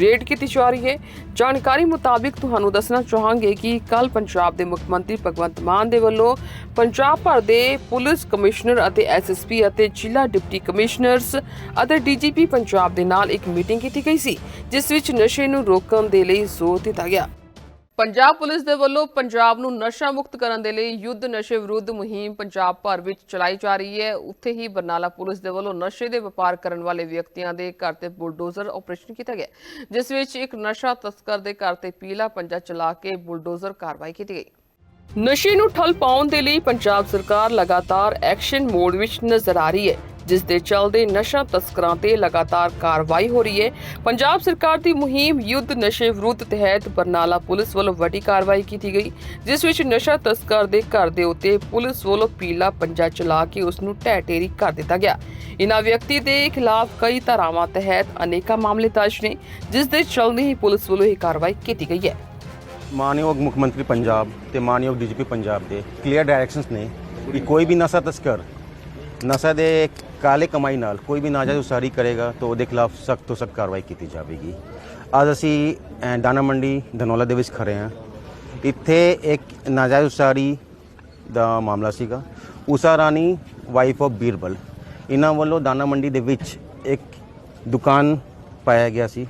C: ਰੇਡ ਕੀਤੀ ਜਾ ਰਹੀ ਹੈ। ਜਾਣਕਾਰੀ ਮੁਤਾਬਿਕ ਤੁਹਾਨੂੰ ਦੱਸਣਾ ਚਾਹਾਂਗੇ ਕਿ ਕੱਲ ਪੰਜਾਬ ਦੇ ਮੁੱਖ ਮੰਤਰੀ ਭਗਵੰਤ ਮਾਨ ਦੇ ਵੱਲੋਂ ਪੰਜਾਬ ਭਰ ਦੇ ਪੁਲਿਸ ਕਮਿਸ਼ਨਰ ਅਤੇ ਐਸਐਸਪੀ ਅਤੇ ਜ਼ਿਲ੍ਹਾ ਡਿਪਟੀ ਕਮਿਸ਼ਨਰਸ ਅਤੇ ਡੀਜੀਪੀ ਪੰਜਾਬ ਦੇ ਨਾਲ ਇੱਕ ਮੀਟਿੰਗ ਕੀਤੀ ਗਈ ਸੀ, ਜਿਸ ਵਿੱਚ ਨਸ਼ੇ ਨੂੰ ਰੋਕਣ ਦੇ ਲਈ ਜ਼ੋਰ ਦਿੱਤਾ ਗਿਆ। ਪੰਜਾਬ ਪੁਲਿਸ ਦੇ ਵੱਲੋਂ ਪੰਜਾਬ ਨੂੰ ਨਸ਼ਾ ਮੁਕਤ ਕਰਨ ਦੇ ਲਈ ਯੁੱਧ ਨਸ਼ੇ ਵਿਰੁੱਧ ਮੁਹਿੰਮ ਪੰਜਾਬ ਭਰ ਵਿੱਚ ਚਲਾਈ ਜਾ ਰਹੀ ਹੈ। ਉੱਥੇ ਹੀ ਬਰਨਾਲਾ ਪੁਲਿਸ ਦੇ ਵੱਲੋਂ ਨਸ਼ੇ ਦੇ ਵਪਾਰ ਕਰਨ ਵਾਲੇ ਵਿਅਕਤੀਆਂ ਦੇ ਘਰ ਤੇ ਬੁਲਡੋਜ਼ਰ ਆਪਰੇਸ਼ਨ ਕੀਤਾ ਗਿਆ, ਜਿਸ ਵਿੱਚ ਇੱਕ ਨਸ਼ਾ ਤਸਕਰ ਦੇ ਘਰ ਤੇ ਪੀਲਾ ਪੰਜਾ ਚਲਾ ਕੇ ਬੁਲਡੋਜ਼ਰ ਕਾਰਵਾਈ ਕੀਤੀ ਗਈ। ਨਸ਼ੇ ਨੂੰ ਠੱਲ ਪਾਉਣ ਦੇ ਲਈ ਪੰਜਾਬ ਸਰਕਾਰ ਲਗਾਤਾਰ ਐਕਸ਼ਨ ਮੋਡ ਵਿੱਚ ਨਜ਼ਰ ਆ ਰਹੀ ਹੈ, ਜਿਸ ਦੇ ਚੱਲਦੇ ਨਸ਼ਾ ਤਸਕਰਾਂ ਤੇ ਲਗਾਤਾਰ ਕਾਰਵਾਈ ਹੋ ਰਹੀ ਹੈ। ਪੰਜਾਬ ਸਰਕਾਰ ਦੀ ਮੁਹਿੰਮ ਯੁੱਧ ਨਸ਼ੇ ਵਿਰੁੱਧ ਤਹਿਤ ਬਰਨਾਲਾ ਪੁਲਿਸ ਵੱਲੋਂ ਵੱਡੀ ਕਾਰਵਾਈ ਕੀਤੀ ਗਈ, ਜਿਸ ਵਿੱਚ ਨਸ਼ਾ ਤਸਕਰ ਦੇ ਘਰ ਦੇ ਉੱਤੇ ਪੁਲਿਸ ਵੱਲੋਂ ਪੀਲਾ ਪੰਜਾ ਚਲਾ ਕੇ ਉਸ ਨੂੰ ਢਹਿ ਢੇਰੀ ਕਰ ਦਿੱਤਾ ਗਿਆ। ਇਨ੍ਹਾਂ ਵਿਅਕਤੀ ਦੇ ਖਿਲਾਫ ਕਈ ਧਾਰਾਵਾਂ ਤਹਿਤ ਅਨੇਕਾਂ ਮਾਮਲੇ ਦਰਜ ਨੇ, ਜਿਸ ਦੇ ਚੱਲਦੇ ਹੀ ਪੁਲਿਸ ਵੱਲੋਂ ਇਹ ਕਾਰਵਾਈ ਕੀਤੀ ਗਈ ਹੈ।
J: ਮਾਨਯੋਗ ਮੁੱਖ ਮੰਤਰੀ ਪੰਜਾਬ ਤੇ ਮਾਨਯੋਗ ਡੀਜੀਪੀ ਪੰਜਾਬ ਦੇ ਕਲੀਅਰ ਡਾਇਰੈਕਸ਼ਨਸ ਨੇ ਕਿ ਕੋਈ ਵੀ ਨਸ਼ਾ ਤਸਕਰ ਨਸ਼ਾ ਦੇ ਕਾਲੇ ਕਮਾਈ ਨਾਲ ਕੋਈ ਵੀ ਨਾਜਾਇਜ਼ ਉਸਾਰੀ ਕਰੇਗਾ ਤਾਂ ਉਹਦੇ ਖਿਲਾਫ ਸਖਤ ਤੋਂ ਸਖਤ ਕਾਰਵਾਈ ਕੀਤੀ ਜਾਵੇਗੀ। ਅੱਜ ਅਸੀਂ ਅ, ਦਾਣਾ ਮੰਡੀ ਧਨੌਲਾ ਦੇ ਵਿੱਚ ਖੜੇ ਹਾਂ। ਇੱਥੇ ਇੱਕ ਨਾਜਾਇਜ਼ ਉਸਾਰੀ ਦਾ ਮਾਮਲਾ ਸੀਗਾ। Usha Rani wife of Birbal. ਇਹਨਾਂ ਵੱਲੋਂ ਦਾਣਾ ਮੰਡੀ ਦੇ ਵਿੱਚ ਇੱਕ ਦੁਕਾਨ ਪਾਇਆ ਗਿਆ ਸੀ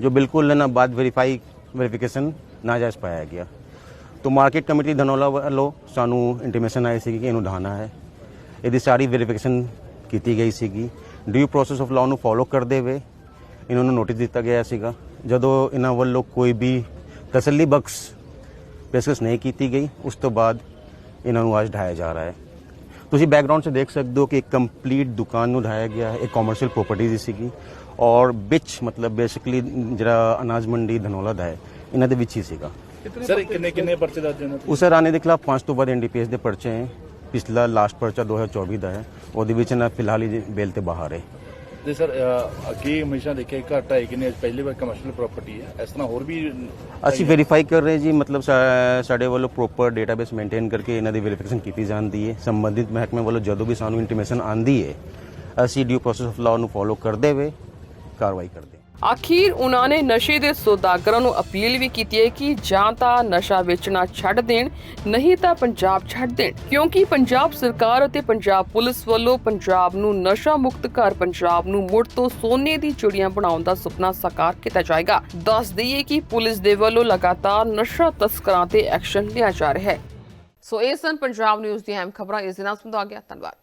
J: ਜੋ ਬਿਲਕੁਲ ਨਾ ਬਾਅਦ ਵੈਰੀਫਾਈ ਵੈਰੀਫਿਕੇਸ਼ਨ ਨਾਜਾਇਜ਼ ਪਾਇਆ ਗਿਆ। ਤੋ ਮਾਰਕੀਟ ਕਮੇਟੀ ਧਨੌਲਾ ਵੱਲੋਂ ਸਾਨੂੰ ਇੰਟੀਮੇਸ਼ਨ ਆਈ ਸੀ ਕਿ ਇਹਨੂੰ ਢਾਣਾ ਹੈ। ਇਹਦੀ ਸਾਰੀ ਵੈਰੀਫਿਕੇਸ਼ਨ ਕੀਤੀ ਗਈ ਸੀਗੀ। ਡਿਊ ਪ੍ਰੋਸੈਸ ਆਫ ਲਾਅ ਨੂੰ ਫੋਲੋ ਕਰਦੇ ਹੋਏ ਇਹਨਾਂ ਨੂੰ ਨੋਟਿਸ ਦਿੱਤਾ ਗਿਆ ਸੀਗਾ। ਜਦੋਂ ਇਹਨਾਂ ਵੱਲੋਂ ਕੋਈ ਵੀ ਤਸੱਲੀ ਬਖਸ਼ ਪੇਸ਼ਕਸ਼ ਨਹੀਂ ਕੀਤੀ ਗਈ, ਉਸ ਤੋਂ ਬਾਅਦ ਇਹਨਾਂ ਨੂੰ ਅੱਜ ਢਾਇਆ ਜਾ ਰਿਹਾ ਹੈ। ਤੁਸੀਂ ਬੈਕਗ੍ਰਾਉਂਡ 'ਚ ਦੇਖ ਸਕਦੇ ਹੋ ਕਿ ਇੱਕ ਕੰਪਲੀਟ ਦੁਕਾਨ ਨੂੰ ਢਾਇਆ ਗਿਆ ਹੈ। ਇੱਕ ਕਮਰਸ਼ੀਅਲ ਪ੍ਰਾਪਰਟੀ ਦੀ ਸੀਗੀ। ਔਰ ਵਿੱਚ ਮਤਲਬ ਬੇਸਿਕਲੀ ਜਿਹੜਾ ਅਨਾਜ ਮੰਡੀ ਧਨੌਲਾ ਦਾ ਹੈ ਇਹਨਾਂ ਦੇ ਵਿੱਚ ਹੀ ਸੀਗਾ।
F: ਸਰ ਕਿੰਨੇ ਕਿੰਨੇ ਪਰਚੇ ਦਰਜ ਨੇ
J: ਉਸ ਰਾਣੇ ਦੇ ਖਿਲਾਫ ਪੰਜ ਤੋਂ ਵੱਧ ਐਨਡੀਪੀਐਸ ਦੇ ਪਰਚੇ ਹੈ। ਪਿਛਲਾ ਲਾਸਟ ਪਰਚਾ 2024 ਦਾ ਹੈ। ਉਹਦੇ ਵਿੱਚ ਨਾ ਫਿਲਹਾਲ ਹੀ ਬੇਲ ਤੇ ਬਾਹਰ ਹੈ।
F: ਤੇ ਸਰ ਅੱਗੇ ਹਮੇਸ਼ਾ ਦੇਖਿਆ ਘਟ ਆਏ ਕਿ ਨੇ ਪਹਿਲੀ ਵਾਰ ਕਮਰਸ਼ੀਅਲ ਪ੍ਰਾਪਰਟੀ ਹੈ। ਇਸ ਤਰ੍ਹਾਂ ਹੋਰ ਵੀ
J: ਅਸੀਂ ਵੈਰੀਫਾਈ ਕਰ ਰਹੇ ਜੀ ਮਤਲਬ ਸਾਡੇ ਵੱਲੋਂ ਪ੍ਰੋਪਰ ਡੇਟਾਬੇਸ ਮੇਨਟੇਨ ਕਰਕੇ ਇਹਨਾਂ ਦੀ ਵੈਰੀਫਿਕੇਸ਼ਨ ਕੀਤੀ ਜਾਂਦੀ ਹੈ। ਸੰਬੰਧਿਤ ਮਹਿਕਮੇ ਵੱਲੋਂ ਜਦੋਂ ਵੀ ਸਾਨੂੰ ਇੰਟੀਮੇਸ਼ਨ ਆਂਦੀ ਹੈ ਅਸੀਂ ਡਿਊ ਪ੍ਰੋਸੈਸ ਆਫ ਲਾਅ ਨੂੰ ਫੋਲੋ ਕਰਦੇ ਹੋਏ ਕਾਰਵਾਈ ਕਰਦੇ ਹਾਂ।
C: ਆਖਿਰ ਉਹਨਾਂ ਨੇ ਨਸ਼ੇ ਦੇ ਸੌਦਾਗਰਾਂ ਨੂੰ ਅਪੀਲ ਵੀ ਕੀਤੀ ਹੈ ਕਿ ਜਾਂ ਤਾਂ ਨਸ਼ਾ ਵੇਚਣਾ ਛੱਡ ਦੇਣ, ਨਹੀਂ ਤਾਂ ਪੰਜਾਬ ਛੱਡ ਦੇਣ। ਕਿਉਂਕਿ ਪੰਜਾਬ ਸਰਕਾਰ ਅਤੇ ਪੰਜਾਬ ਪੁਲਿਸ ਵੱਲੋਂ ਪੰਜਾਬ ਨੂੰ ਨਸ਼ਾ ਮੁਕਤ ਘਰ ਪੰਜਾਬ ਨੂੰ ਮੁੜ ਤੋਂ ਸੋਨੇ ਦੀ ਚਿੜੀਆਂ ਬਣਾਉਣ ਦਾ ਸੁਪਨਾ ਸਾਕਾਰ ਕੀਤਾ ਜਾਏਗਾ। ਦੱਸ ਦਈਏ ਕਿ ਪੁਲਿਸ ਦੇ ਵੱਲੋਂ ਲਗਾਤਾਰ ਨਸ਼ਾ ਤਸਕਰਾਂ ਤੇ ਐਕਸ਼ਨ ਲਿਆ ਜਾ ਰਿਹਾ ਹੈ। ਸੋ ਇਹ ਸਨ ਪੰਜਾਬ ਨਿਊਜ਼ ਦੀ ਅਹਿਮ ਖਬਰਾਂ। ਇਸ ਦੇ ਨਾਲ ਸੁਣਦਾ ਗਿਆ ਧੰਨਵਾਦ।